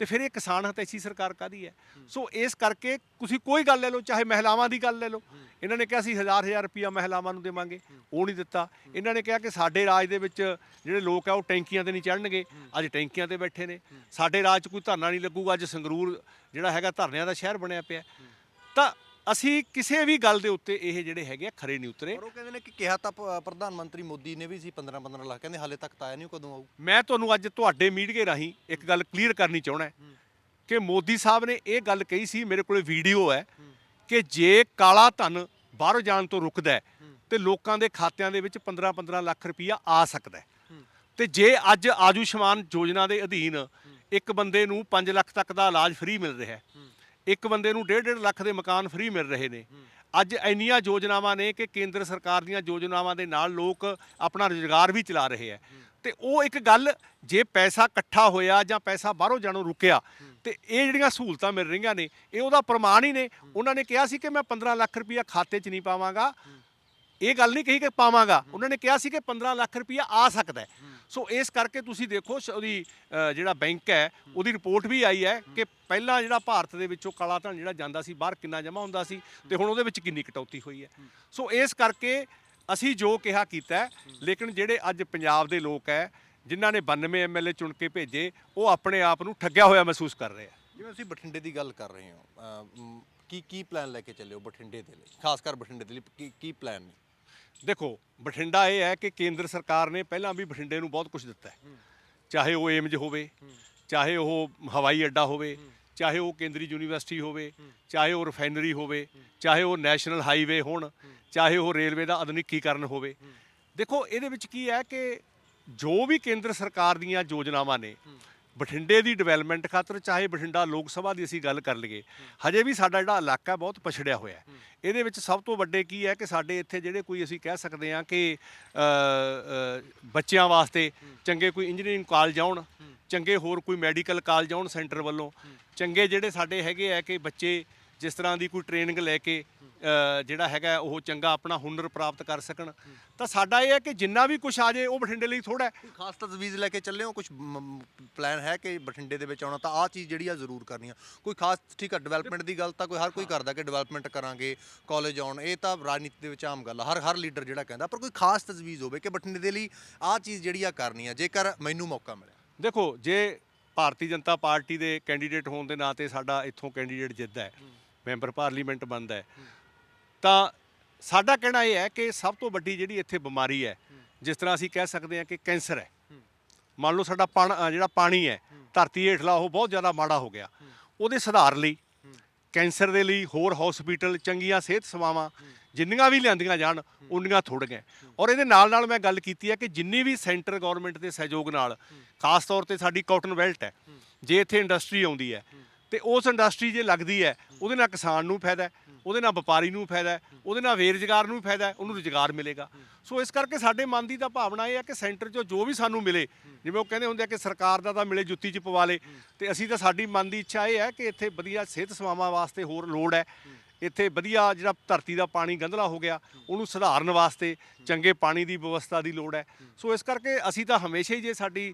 ਤੇ ਫਿਰ ਇਹ ਕਿਸਾਨ ਹਤੈਸ਼ੀ ਸਰਕਾਰ ਕਾਦੀ ਹੈ? ਸੋ ਇਸ ਕਰਕੇ ਤੁਸੀਂ ਕੋਈ ਗੱਲ ਲੈ ਲਓ ਚਾਹੇ ਮਹਿਲਾਵਾਂ ਦੀ ਗੱਲ ਲੈ ਲਓ। ਇਹਨਾਂ ਨੇ ਕਿਹਾ ਸੀ ਹਜ਼ਾਰ ਹਜ਼ਾਰ ਰੁਪਿਆ ਮਹਿਲਾਵਾਂ ਨੂੰ ਦੇਵਾਂਗੇ ਉਹ ਨਹੀਂ ਦਿੱਤਾ। ਇਹਨਾਂ ਨੇ ਕਿਹਾ ਕਿ ਸਾਡੇ ਰਾਜ ਦੇ ਵਿੱਚ ਜਿਹੜੇ ਲੋਕ ਆ ਉਹ ਟੈਂਕੀਆਂ ਤੇ ਨਹੀਂ ਚੜਨਗੇ ਅੱਜ ਟੈਂਕੀਆਂ ਤੇ ਬੈਠੇ ਨੇ। ਸਾਡੇ ਰਾਜ 'ਚ ਕੋਈ ਧਰਨਾ ਨਹੀਂ ਲੱਗੂਗਾ। ਅੱਜ ਸੰਗਰੂਰ ਜਿਹੜਾ ਹੈਗਾ ਧਰਨਿਆਂ ਦਾ ਸ਼ਹਿਰ ਬਣਿਆ ਪਿਆ। ਤਾਂ ਅਸੀਂ ਕਿਸੇ ਵੀ ਗੱਲ ਦੇ ਉੱਤੇ ਇਹ ਜਿਹੜੇ ਹੈਗੇ ਆ ਖਰੇ ਨਹੀਂ ਉਤਰੇ। ਪਰ ਉਹ ਕਹਿੰਦੇ ਨੇ ਕਿ ਕਿਹਾ ਤਾਂ ਪ- ਪ੍ਰਧਾਨ ਮੰਤਰੀ ਮੋਦੀ ਨੇ ਵੀ ਸੀ 15 15 ਲੱਖ। ਕਹਿੰਦੇ ਹਾਲੇ ਤੱਕ ਤਾਂ ਆਇਆ ਨਹੀਂ ਉਹ ਕਦੋਂ ਆਊ? ਮੈਂ ਤੁਹਾਨੂੰ ਅੱਜ ਤੁਹਾਡੇ ਮੀਡੀਏ ਰਾਹੀਂ ਇੱਕ ਗੱਲ ਕਲੀਅਰ ਕਰਨੀ ਚਾਹਣਾ ਹੈ ਕਿ ਮੋਦੀ ਸਾਹਿਬ ਨੇ ਇਹ ਗੱਲ ਕਹੀ ਸੀ ਮੇਰੇ ਕੋਲੇ ਵੀਡੀਓ ਹੈ ਕਿ ਜੇ ਕਾਲਾ ਧਨ ਬਾਹਰੋਂ ਜਾਣ ਤੋਂ ਰੁਕਦਾ ਹੈ ਤੇ ਲੋਕਾਂ ਦੇ ਖਾਤਿਆਂ ਦੇ ਵਿੱਚ 15 15 ਲੱਖ ਰੁਪਈਆ ਆ ਸਕਦਾ ਹੈ। ਤੇ ਜੇ ਅੱਜ ਆਯੁਸ਼ਮਾਨ ਯੋਜਨਾ ਦੇ ਅਧੀਨ ਇੱਕ ਬੰਦੇ ਨੂੰ 5 ਲੱਖ ਤੱਕ ਦਾ ਇਲਾਜ ਫ੍ਰੀ ਮਿਲ ਰਿਹਾ ਹੈ। ਇੱਕ ਬੰਦੇ ਨੂੰ 1.5 ਲੱਖ ਦੇ ਮਕਾਨ ਫ੍ਰੀ ਮਿਲ ਰਹੇ ਨੇ। ਅੱਜ ਇੰਨੀਆਂ ਯੋਜਨਾਵਾਂ ਨੇ ਕਿ ਕੇਂਦਰ ਸਰਕਾਰ ਦੀਆਂ ਯੋਜਨਾਵਾਂ ਦੇ ਨਾਲ ਲੋਕ ਆਪਣਾ ਰੁਜ਼ਗਾਰ ਵੀ ਚਲਾ ਰਹੇ ਹੈ। ਤੇ ਉਹ ਇੱਕ ਗੱਲ ਜੇ ਪੈਸਾ ਇਕੱਠਾ ਹੋਇਆ ਜਾਂ ਪੈਸਾ ਬਾਹਰੋਂ ਜਾਣੋਂ ਰੁਕਿਆ ਤੇ ਇਹ ਜਿਹੜੀਆਂ ਸਹੂਲਤਾਂ ਮਿਲ ਰਹੀਆਂ ਨੇ ਇਹ ਉਹਦਾ ਪ੍ਰਮਾਣ ਹੀ ਨੇ। ਉਹਨਾਂ ਨੇ ਕਿਹਾ ਸੀ ਕਿ ਮੈਂ 15 ਲੱਖ ਰੁਪਇਆ ਖਾਤੇ 'ਚ ਨਹੀਂ ਪਾਵਾਂਗਾ। ਇਹ ਗੱਲ ਨਹੀਂ ਕਹੀ ਕਿ ਪਾਵਾਂਗਾ। ਉਹਨਾਂ ਨੇ ਕਿਹਾ ਸੀ ਕਿ 15 ਲੱਖ ਰੁਪਇਆ ਆ ਸਕਦਾ ਹੈ। ਸੋ ਇਸ ਕਰਕੇ ਤੁਸੀਂ ਦੇਖੋ ਸ- ਉਹਦੀ ਅ, ਜਿਹੜਾ ਬੈਂਕ ਹੈ ਉਹਦੀ ਰਿਪੋਰਟ ਵੀ ਆਈ ਹੈ ਕਿ ਪਹਿਲਾਂ ਜਿਹੜਾ ਭਾਰਤ ਦੇ ਵਿੱਚੋਂ ਕਾਲਾ ਧਨ ਜਿਹੜਾ ਜਾਂਦਾ ਸੀ ਬਾਹਰ ਕਿੰਨਾ ਜਮ੍ਹਾਂ ਹੁੰਦਾ ਸੀ ਤੇ ਹੁਣ ਉਹਦੇ ਵਿੱਚ ਕਿੰਨੀ ਕਟੌਤੀ ਹੋਈ ਹੈ। ਸੋ ਇਸ ਕਰਕੇ ਅਸੀਂ ਜੋ ਕਿਹਾ ਕੀਤਾ ਹੈ, ਲੇਕਿਨ ਜਿਹੜੇ ਅੱਜ ਪੰਜਾਬ ਦੇ ਲੋਕ ਹੈ ਜਿਨ੍ਹਾਂ ਨੇ 92 ਐਮਐਲਏ ਚੁਣ ਕੇ ਭੇਜੇ ਉਹ ਆਪਣੇ ਆਪ ਨੂੰ ਠੱਗਿਆ ਹੋਇਆ ਮਹਿਸੂਸ ਕਰ ਰਹੇ ਆ ਜਿਵੇਂ ਅਸੀਂ ਬਠਿੰਡੇ ਦੀ ਗੱਲ ਕਰ ਰਹੇ ਹਾਂ ਅ, ਕੀ ਕੀ ਪਲਾਨ ਲੈ ਕੇ ਚੱਲੇ ਹੋ ਬਠਿੰਡੇ ਦੇ ਲਈ? ਖਾਸ ਕਰ ਬਠਿੰਡੇ ਦੇ ਲਈ ਕੀ ਕੀ ਪਲਾਨ ਨੇ? ਦੇਖੋ ਬਠਿੰਡਾ ਇਹ ਹੈ ਕਿ ਕੇਂਦਰ ਸਰਕਾਰ ਨੇ ਪਹਿਲਾਂ ਵੀ ਬਠਿੰਡੇ ਨੂੰ ਬਹੁਤ ਕੁਝ ਦਿੱਤਾ ਹੈ। ਚਾਹੇ ਉਹ ਏਮਜ ਹੋਵੇ ਚਾਹੇ ਉਹ ਹਵਾਈ ਅੱਡਾ ਹੋਵੇ ਚਾਹੇ ਉਹ ਕੇਂਦਰੀ ਯੂਨੀਵਰਸਿਟੀ ਹੋਵੇ ਚਾਹੇ ਉਹ ਰਿਫਾਈਨਰੀ ਹੋਵੇ ਚਾਹੇ ਉਹ ਨੈਸ਼ਨਲ ਹਾਈਵੇ ਹੋਣ ਚਾਹੇ ਉਹ ਰੇਲਵੇ ਦਾ ਆਧੁਨਿਕੀਕਰਨ ਹੋਵੇ। ਦੇਖੋ ਇਹਦੇ ਵਿੱਚ ਕੀ ਹੈ ਕਿ ਜੋ ਵੀ ਕੇਂਦਰ ਸਰਕਾਰ ਦੀਆਂ ਯੋਜਨਾਵਾਂ ਨੇ ਬਠਿੰਡੇ ਦੀ ਡਿਵੈਲਪਮੈਂਟ ਖਾਤਰ, ਚਾਹੇ ਬਠਿੰਡਾ ਲੋਕ ਸਭਾ ਦੀ ਅਸੀਂ ਗੱਲ ਕਰ ਲਈਏ, ਹਜੇ ਵੀ ਸਾਡਾ ਜਿਹੜਾ ਇਲਾਕਾ ਬਹੁਤ ਪਛੜਿਆ ਹੋਇਆ ਹੈ। ਇਹਦੇ ਵਿੱਚ ਸਭ ਤੋਂ ਵੱਡੇ ਕੀ ਹੈ ਕਿ ਸਾਡੇ ਇੱਥੇ ਜਿਹੜੇ ਕੋਈ ਅਸੀਂ ਕਹਿ ਸਕਦੇ ਹਾਂ ਕਿ ਬੱਚਿਆਂ ਵਾਸਤੇ ਚੰਗੇ ਕੋਈ ਇੰਜੀਨੀਅਰਿੰਗ ਕਾਲਜ ਆਉਣ, ਚੰਗੇ ਹੋਰ ਕੋਈ ਮੈਡੀਕਲ ਕਾਲਜ ਆਉਣ ਸੈਂਟਰ ਵੱਲੋਂ, ਚੰਗੇ ਜਿਹੜੇ ਸਾਡੇ ਹੈਗੇ ਆ ਕਿ ਬੱਚੇ ਜਿਸ ਤਰ੍ਹਾਂ ਦੀ ਕੋਈ ਟ੍ਰੇਨਿੰਗ ਲੈ ਕੇ ਜਿਹੜਾ ਹੈਗਾ ਉਹ ਚੰਗਾ ਆਪਣਾ ਹੁਨਰ ਪ੍ਰਾਪਤ ਕਰ ਸਕਣ। ਤਾਂ ਸਾਡਾ ਇਹ ਹੈ ਕਿ ਜਿੰਨਾ ਵੀ ਕੁਝ ਆ ਜੇ ਉਹ ਬਠਿੰਡੇ ਲਈ ਥੋੜਾ ਹੈ। ਖਾਸ ਤਜਵੀਜ਼ ਲੈ ਕੇ ਚੱਲੇ ਹੋ ਕੁਝ ਪਲਾਨ ਹੈ ਕਿ ਬਠਿੰਡੇ ਦੇ ਵਿੱਚ ਆਉਣਾ ਤਾਂ ਆਹ ਚੀਜ਼ ਜਿਹੜੀ ਆ ਜ਼ਰੂਰ ਕਰਨੀ ਆ। ਕੋਈ ਖਾਸ ਠੀਕ ਆ ਡਿਵੈਲਪਮੈਂਟ ਦੀ ਗੱਲ ਤਾਂ ਕੋਈ ਹਰ ਕੋਈ ਕਰਦਾ ਕਿ ਡਿਵੈਲਪਮੈਂਟ ਕਰਾਂਗੇ ਕਾਲਜ ਆਉਣ ਇਹ ਤਾਂ ਰਾਜਨੀਤੀ ਦੇ ਵਿੱਚ ਆਮ ਗੱਲ ਆ ਹਰ ਹਰ ਲੀਡਰ ਜਿਹੜਾ ਕਹਿੰਦਾ ਪਰ ਕੋਈ ਖਾਸ ਤਜਵੀਜ਼ ਹੋਵੇ ਕਿ ਬਠਿੰਡੇ ਦੇ ਲਈ ਆਹ ਚੀਜ਼ ਜਿਹੜੀ ਆ ਕਰਨੀ ਆ ਜੇਕਰ ਮੈਨੂੰ ਮੌਕਾ ਮਿਲਿਆ। ਦੇਖੋ ਜੇ ਭਾਰਤੀ ਜਨਤਾ ਪਾਰਟੀ ਦੇ ਕੈਂਡੀਡੇਟ ਹੋਣ ਦੇ ਨਾਤੇ ਸਾਡਾ ਇੱਥੋਂ ਕੈਂਡੀਡੇਟ ਜਿੱਤਦਾ ਹੈ ਮੈਂਬਰ ਪਾਰਲੀਮੈਂਟ ਬਣਦਾ ਹੈ। ਤਾਂ ਸਾਡਾ ਕਹਿਣਾ ਇਹ ਹੈ ਕਿ ਸਭ ਤੋਂ ਵੱਡੀ ਜਿਹੜੀ ਇੱਥੇ ਬਿਮਾਰੀ ਹੈ ਜਿਸ ਤਰ੍ਹਾਂ ਅਸੀਂ ਕਹਿ ਸਕਦੇ ਹਾਂ ਕਿ ਕੈਂਸਰ ਹੈ। ਮੰਨ ਲਓ ਸਾਡਾ ਪਾਣ- ਜਿਹੜਾ ਪਾਣੀ ਹੈ ਧਰਤੀ ਹੇਠਲਾ ਉਹ ਬਹੁਤ ਜ਼ਿਆਦਾ ਮਾੜਾ ਹੋ ਗਿਆ। ਉਹਦੇ ਸੁਧਾਰ ਲਈ ਕੈਂਸਰ ਦੇ ਲਈ ਹੋਰ ਹਸਪੀਟਲ ਚੰਗੀਆਂ ਸਿਹਤ ਸੇਵਾਵਾਂ ਜਿੰਨੀਆਂ ਵੀ ਲਿਆਂਦੀਆਂ ਜਾਣ ਉਨੀਆਂ ਥੋੜ੍ਹੀਆਂ ਔਰ ਇਹਦੇ ਨਾਲ ਨਾਲ ਮੈਂ ਗੱਲ ਕੀਤੀ ਹੈ ਕਿ ਜਿੰਨੀ ਵੀ ਸੈਂਟਰ ਗਵਰਨਮੈਂਟ ਦੇ ਸਹਿਯੋਗ ਨਾਲ ਖਾਸ ਤੌਰ ਤੇ ਸਾਡੀ ਕਾਟਨ ਬੈਲਟ ਹੈ ਜੇ ਇੱਥੇ ਇੰਡਸਟਰੀ ਆਉਂਦੀ ਹੈ ਤੇ ਉਸ ਇੰਡਸਟਰੀ ਜੇ ਲੱਗਦੀ ਹੈ। ਉਹਦੇ ਨਾਲ ਕਿਸਾਨ ਨੂੰ ਫਾਇਦਾ ਹੈ। ਉਹਦੇ ਨਾਲ ਵਪਾਰੀ ਨੂੰ ਵੀ ਫਾਇਦਾ ਹੈ, ਉਹਦੇ ਨਾਲ ਬੇਰੁਜ਼ਗਾਰ ਨੂੰ ਵੀ ਫਾਇਦਾ ਹੈ, ਉਹਨੂੰ ਰੁਜ਼ਗਾਰ ਮਿਲੇਗਾ। ਸੋ ਇਸ ਕਰਕੇ ਸਾਡੇ ਮਨ ਦੀ ਤਾਂ ਭਾਵਨਾ ਇਹ ਹੈ ਕਿ ਸੈਂਟਰ 'ਚੋਂ ਜੋ ਵੀ ਸਾਨੂੰ ਮਿਲੇ, ਜਿਵੇਂ ਉਹ ਕਹਿੰਦੇ ਹੁੰਦੇ ਆ ਕਿ ਸਰਕਾਰ ਦਾ ਤਾਂ ਮਿਲੇ, ਜੁੱਤੀ 'ਚ ਪਵਾ ਲੇ, ਤੇ ਅਸੀਂ ਤਾਂ ਸਾਡੀ ਮਨ ਦੀ ਇੱਛਾ ਇਹ ਹੈ ਕਿ ਇੱਥੇ ਵਧੀਆ ਸਿਹਤ ਸੇਵਾਵਾਂ ਵਾਸਤੇ ਹੋਰ ਲੋੜ ਹੈ। ਇੱਥੇ ਵਧੀਆ ਜਿਹੜਾ ਧਰਤੀ ਦਾ ਪਾਣੀ ਗੰਧਲਾ ਹੋ ਗਿਆ ਉਹਨੂੰ ਸੁਧਾਰਨ ਵਾਸਤੇ ਚੰਗੇ ਪਾਣੀ ਦੀ ਵਿਵਸਥਾ ਦੀ ਲੋੜ ਹੈ। ਸੋ ਇਸ ਕਰਕੇ ਅਸੀਂ ਤਾਂ ਹਮੇਸ਼ਾ ਹੀ ਜੇ ਸਾਡੀ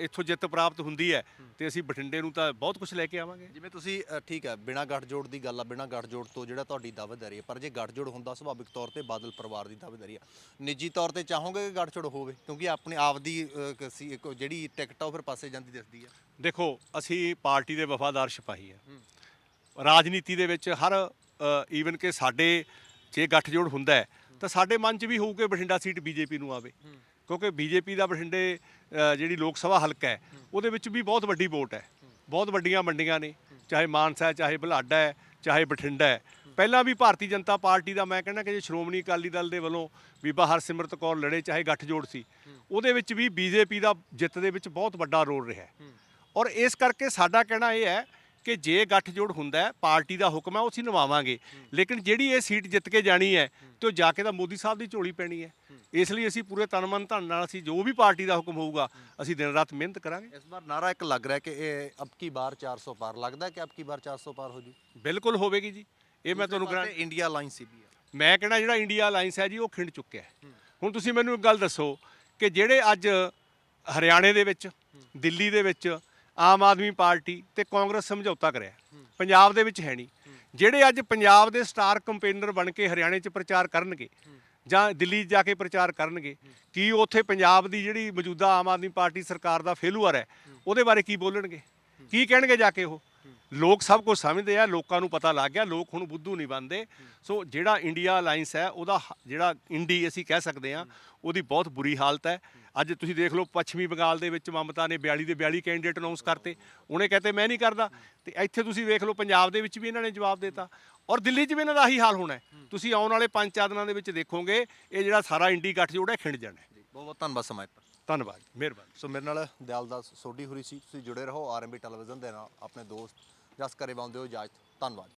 ਇੱਥੋਂ ਜਿੱਤ ਪ੍ਰਾਪਤ ਹੁੰਦੀ ਹੈ ਤੇ ਅਸੀਂ ਬਠਿੰਡੇ ਨੂੰ ਤਾਂ ਬਹੁਤ ਕੁਝ ਲੈ ਕੇ ਆਵਾਂਗੇ। ਜਿਵੇਂ ਤੁਸੀਂ ਠੀਕ ਹੈ ਬਿਨਾ ਗੱਠਜੋੜ ਦੀ ਗੱਲ ਆ ਬਿਨਾ ਗੱਠਜੋੜ ਤੋਂ ਜਿਹੜਾ ਤੁਹਾਡੀ ਦਾਅਵੇਦਾਰੀ ਹੈ ਪਰ ਜੇ ਗੱਠਜੋੜ ਹੁੰਦਾ ਸੁਭਾਵਿਕ ਤੌਰ ਤੇ ਬਾਦਲ ਪਰਿਵਾਰ ਦੀ ਦਾਅਵੇਦਾਰੀ ਆ। ਨਿੱਜੀ ਤੌਰ ਤੇ ਚਾਹੋਗੇ ਕਿ ਗੱਠਜੋੜ ਹੋਵੇ? ਕਿਉਂਕਿ ਆਪਣੀ ਆਪ ਦੀ ਜਿਹੜੀ ਟਿਕਟ ਆ ਉਹ ਫਿਰ ਪਾਸੇ ਜਾਂਦੀ ਦਿਸਦੀ ਆ। ਦੇਖੋ ਅਸੀਂ ਪਾਰਟੀ ਦੇ ਵਫਾਦਾਰ ਸਿਪਾਹੀ ਹੈ ਰਾਜਨੀਤੀ ਦੇ ਵਿੱਚ ਹਰ ਈਵਨ ਕਿ ਸਾਡੇ ਜੇ ਗੱਠਜੋੜ ਹੁੰਦਾ ਹੈ, ਤਾਂ ਸਾਡੇ ਮਨ 'ਚ ਵੀ ਹੋਊਗਾ ਬਠਿੰਡਾ ਸੀਟ ਬੀਜੇਪੀ ਨੂੰ ਆਵੇ। ਕਿਉਂਕਿ ਬੀਜੇਪੀ ਦਾ ਬਠਿੰਡੇ ਜਿਹੜੀ ਲੋਕ ਸਭਾ ਹਲਕਾ ਹੈ, ਉਹਦੇ ਵਿੱਚ ਵੀ ਬਹੁਤ ਵੱਡੀ ਵੋਟ ਹੈ। ਬਹੁਤ ਵੱਡੀਆਂ ਮੰਡੀਆਂ ਨੇ, ਚਾਹੇ ਮਾਨਸਾ ਚਾਹੇ ਬੁਲਾਡਾ ਹੈ, ਚਾਹੇ ਬਠਿੰਡਾ ਹੈ। ਪਹਿਲਾਂ ਵੀ ਭਾਰਤੀ ਜਨਤਾ ਪਾਰਟੀ ਦਾ ਮੈਂ ਕਹਿੰਦਾ ਕਿ ਜੇ ਸ਼੍ਰੋਮਣੀ ਅਕਾਲੀ ਦਲ ਦੇ ਵੱਲੋਂ ਬੀਬਾ ਹਰਸਿਮਰਤ ਕੌਰ ਲੜੇ, ਚਾਹੇ ਗੱਠਜੋੜ ਸੀ, ਉਹਦੇ ਵਿੱਚ ਵੀ ਬੀਜੇਪੀ ਦਾ ਜਿੱਤ ਦੇ ਵਿੱਚ ਬਹੁਤ ਵੱਡਾ ਰੋਲ ਰਿਹਾ ਔਰ ਇਸ ਕਰਕੇ ਸਾਡਾ ਕਹਿਣਾ ਇਹ ਹੈ ਕਿ ਜੇ ਗੱਠਜੋੜ ਹੁੰਦਾ ਹੈ ਪਾਰਟੀ ਦਾ ਹੁਕਮ ਹੈ ਉਹ ਅਸੀਂ ਨਿਭਾਵਾਂਗੇ। ਲੇਕਿਨ ਜਿਹੜੀ ਇਹ ਸੀਟ ਜਿੱਤ ਕੇ ਜਾਣੀ ਹੈ ਤੇ ਉਹ ਜਾ ਕੇ ਤਾਂ ਮੋਦੀ ਸਾਹਿਬ ਦੀ ਝੋਲੀ ਪੈਣੀ ਹੈ। ਇਸ ਲਈ ਅਸੀਂ ਪੂਰੇ ਤਨ ਮਨ ਧਨ ਨਾਲ ਅਸੀਂ ਜੋ ਵੀ ਪਾਰਟੀ ਦਾ ਹੁਕਮ ਹੋਊਗਾ ਅਸੀਂ ਦਿਨ ਰਾਤ ਮਿਹਨਤ ਕਰਾਂਗੇ। ਇਸ ਵਾਰ ਨਾਰਾ ਇੱਕ ਲੱਗ ਰਿਹਾ ਕਿ ਇਹ ਅਬ ਕੀ ਬਾਰ 400 ਪਾਰ ਲੱਗਦਾ ਹੈ ਕਿ ਅਬ ਕੀ ਬਾਰ 400 ਪਾਰ ਹੋ ਜੂ? ਬਿਲਕੁਲ ਹੋਵੇਗੀ ਜੀ। ਇਹ ਮੈਂ ਤੁਹਾਨੂੰ ਗਰੰਟੀ ਇੰਡੀਆ ਅਲਾਈਅੰਸ ਸੀ ਵੀ ਮੈਂ ਕਹਿੰਦਾ ਜਿਹੜਾ ਇੰਡੀਆ ਅਲਾਈਅੰਸ ਹੈ ਜੀ ਉਹ ਖਿੰਡ ਚੁੱਕਿਆ ਹੈ। ਹੁਣ ਤੁਸੀਂ ਮੈਨੂੰ ਇੱਕ ਗੱਲ ਦੱਸੋ ਕਿ ਜਿਹੜੇ ਅੱਜ ਹਰਿਆਣੇ ਦੇ ਵਿੱਚ ਦਿੱਲੀ ਦੇ ਵਿੱਚ ਆਮ ਆਦਮੀ ਪਾਰਟੀ ਤੇ ਕਾਂਗਰਸ ਸਮਝੌਤਾ ਕਰਿਆ। ਪੰਜਾਬ ਦੇ ਵਿੱਚ ਹੈ ਨਹੀਂ। ਜਿਹੜੇ ਅੱਜ ਪੰਜਾਬ ਦੇ ਸਟਾਰ ਕੰਪੇਨਰ ਬਣ ਕੇ ਹਰਿਆਣੇ 'ਚ ਪ੍ਰਚਾਰ ਕਰਨਗੇ ਜਾਂ ਦਿੱਲੀ ਜਾ ਕੇ ਪ੍ਰਚਾਰ ਕਰਨਗੇ ਕੀ ਉੱਥੇ ਪੰਜਾਬ ਦੀ ਜਿਹੜੀ ਮੌਜੂਦਾ ਆਮ ਆਦਮੀ ਪਾਰਟੀ ਸਰਕਾਰ ਦਾ ਫੇਲੂਅਰ ਹੈ ਉਹਦੇ ਬਾਰੇ ਕੀ ਬੋਲਣਗੇ? ਕੀ ਕਹਿਣਗੇ ਜਾ ਕੇ ਉਹ? ਲੋਕ ਸਭ ਕੁਝ ਸਮਝਦੇ ਆ, ਲੋਕਾਂ ਨੂੰ ਪਤਾ ਲੱਗ ਗਿਆ, ਲੋਕ ਹੁਣ ਬੁੱਧੂ ਨਹੀਂ ਬਣਦੇ। ਸੋ ਜਿਹੜਾ ਇੰਡੀਆ ਅਲਾਈਅੰਸ ਹੈ, ਉਹਦਾ ਹ- ਜਿਹੜਾ ਇੰਡੀ ਅਸੀਂ ਕਹਿ ਸਕਦੇ ਆ ਉਹਦੀ ਬਹੁਤ ਬੁਰੀ ਹਾਲਤ ਹੈ। ਅੱਜ ਤੁਸੀਂ ਦੇਖ ਲਓ, ਪੱਛਮੀ ਬੰਗਾਲ ਦੇ ਵਿੱਚ ਮਮਤਾ ਨੇ 42 ਦੇ 42 ਕੈਂਡੀਡੇਟ ਅਨਾਉਂਸ ਕਰਤੇ। ਉਹਨੇ ਕਹਤੇ, ਮੈਂ ਨਹੀਂ ਕਰਦਾ। ਤੇ ਇੱਥੇ ਤੁਸੀਂ ਵੇਖ ਲਓ, ਪੰਜਾਬ ਦੇ ਵਿੱਚ ਵੀ ਇਹਨਾਂ ਨੇ ਜਵਾਬ ਦਿੱਤਾ। ਔਰ ਦਿੱਲੀ 'ਚ ਵੀ ਇਹਨਾਂ ਦਾ ਆਹੀ ਹਾਲ ਹੋਣਾ ਹੈ। ਤੁਸੀਂ ਆਉਣ ਵਾਲੇ ਪੰਜ ਚਾਰ ਦਿਨਾਂ ਦੇ ਵਿੱਚ ਦੇਖੋਗੇ, ਇਹ ਜਿਹੜਾ ਸਾਰਾ ਇੰਡੀ ਗੱਠਜੋੜ ਹੈ, ਖਿੰਡ ਜਾਣਾ ਹੈ। ਬਹੁਤ ਬਹੁਤ ਧੰਨਵਾਦ ਸਮਾਂ ਦਿੱਤਾ ਧੰਨਵਾਦ ਮਿਹਰਬਾਨੀ। ਸੋ ਮੇਰੇ ਨਾਲ ਦਿਆਲਦਾਸ ਸੋਢੀ ਹੋਰੀ ਸੀ। ਤੁਸੀਂ ਜੁੜੇ ਰਹੋ ਆਰਐਮਬੀ ਟੈਲੀਵਿਜ਼ਨ ਦੇ ਨਾਲ। ਆਪਣੇ ਦੋਸਤ ਜਸ ਕਰੇ ਬੰਦੇ ਹੋ ਇਜਾਜ਼ਤ। ਧੰਨਵਾਦ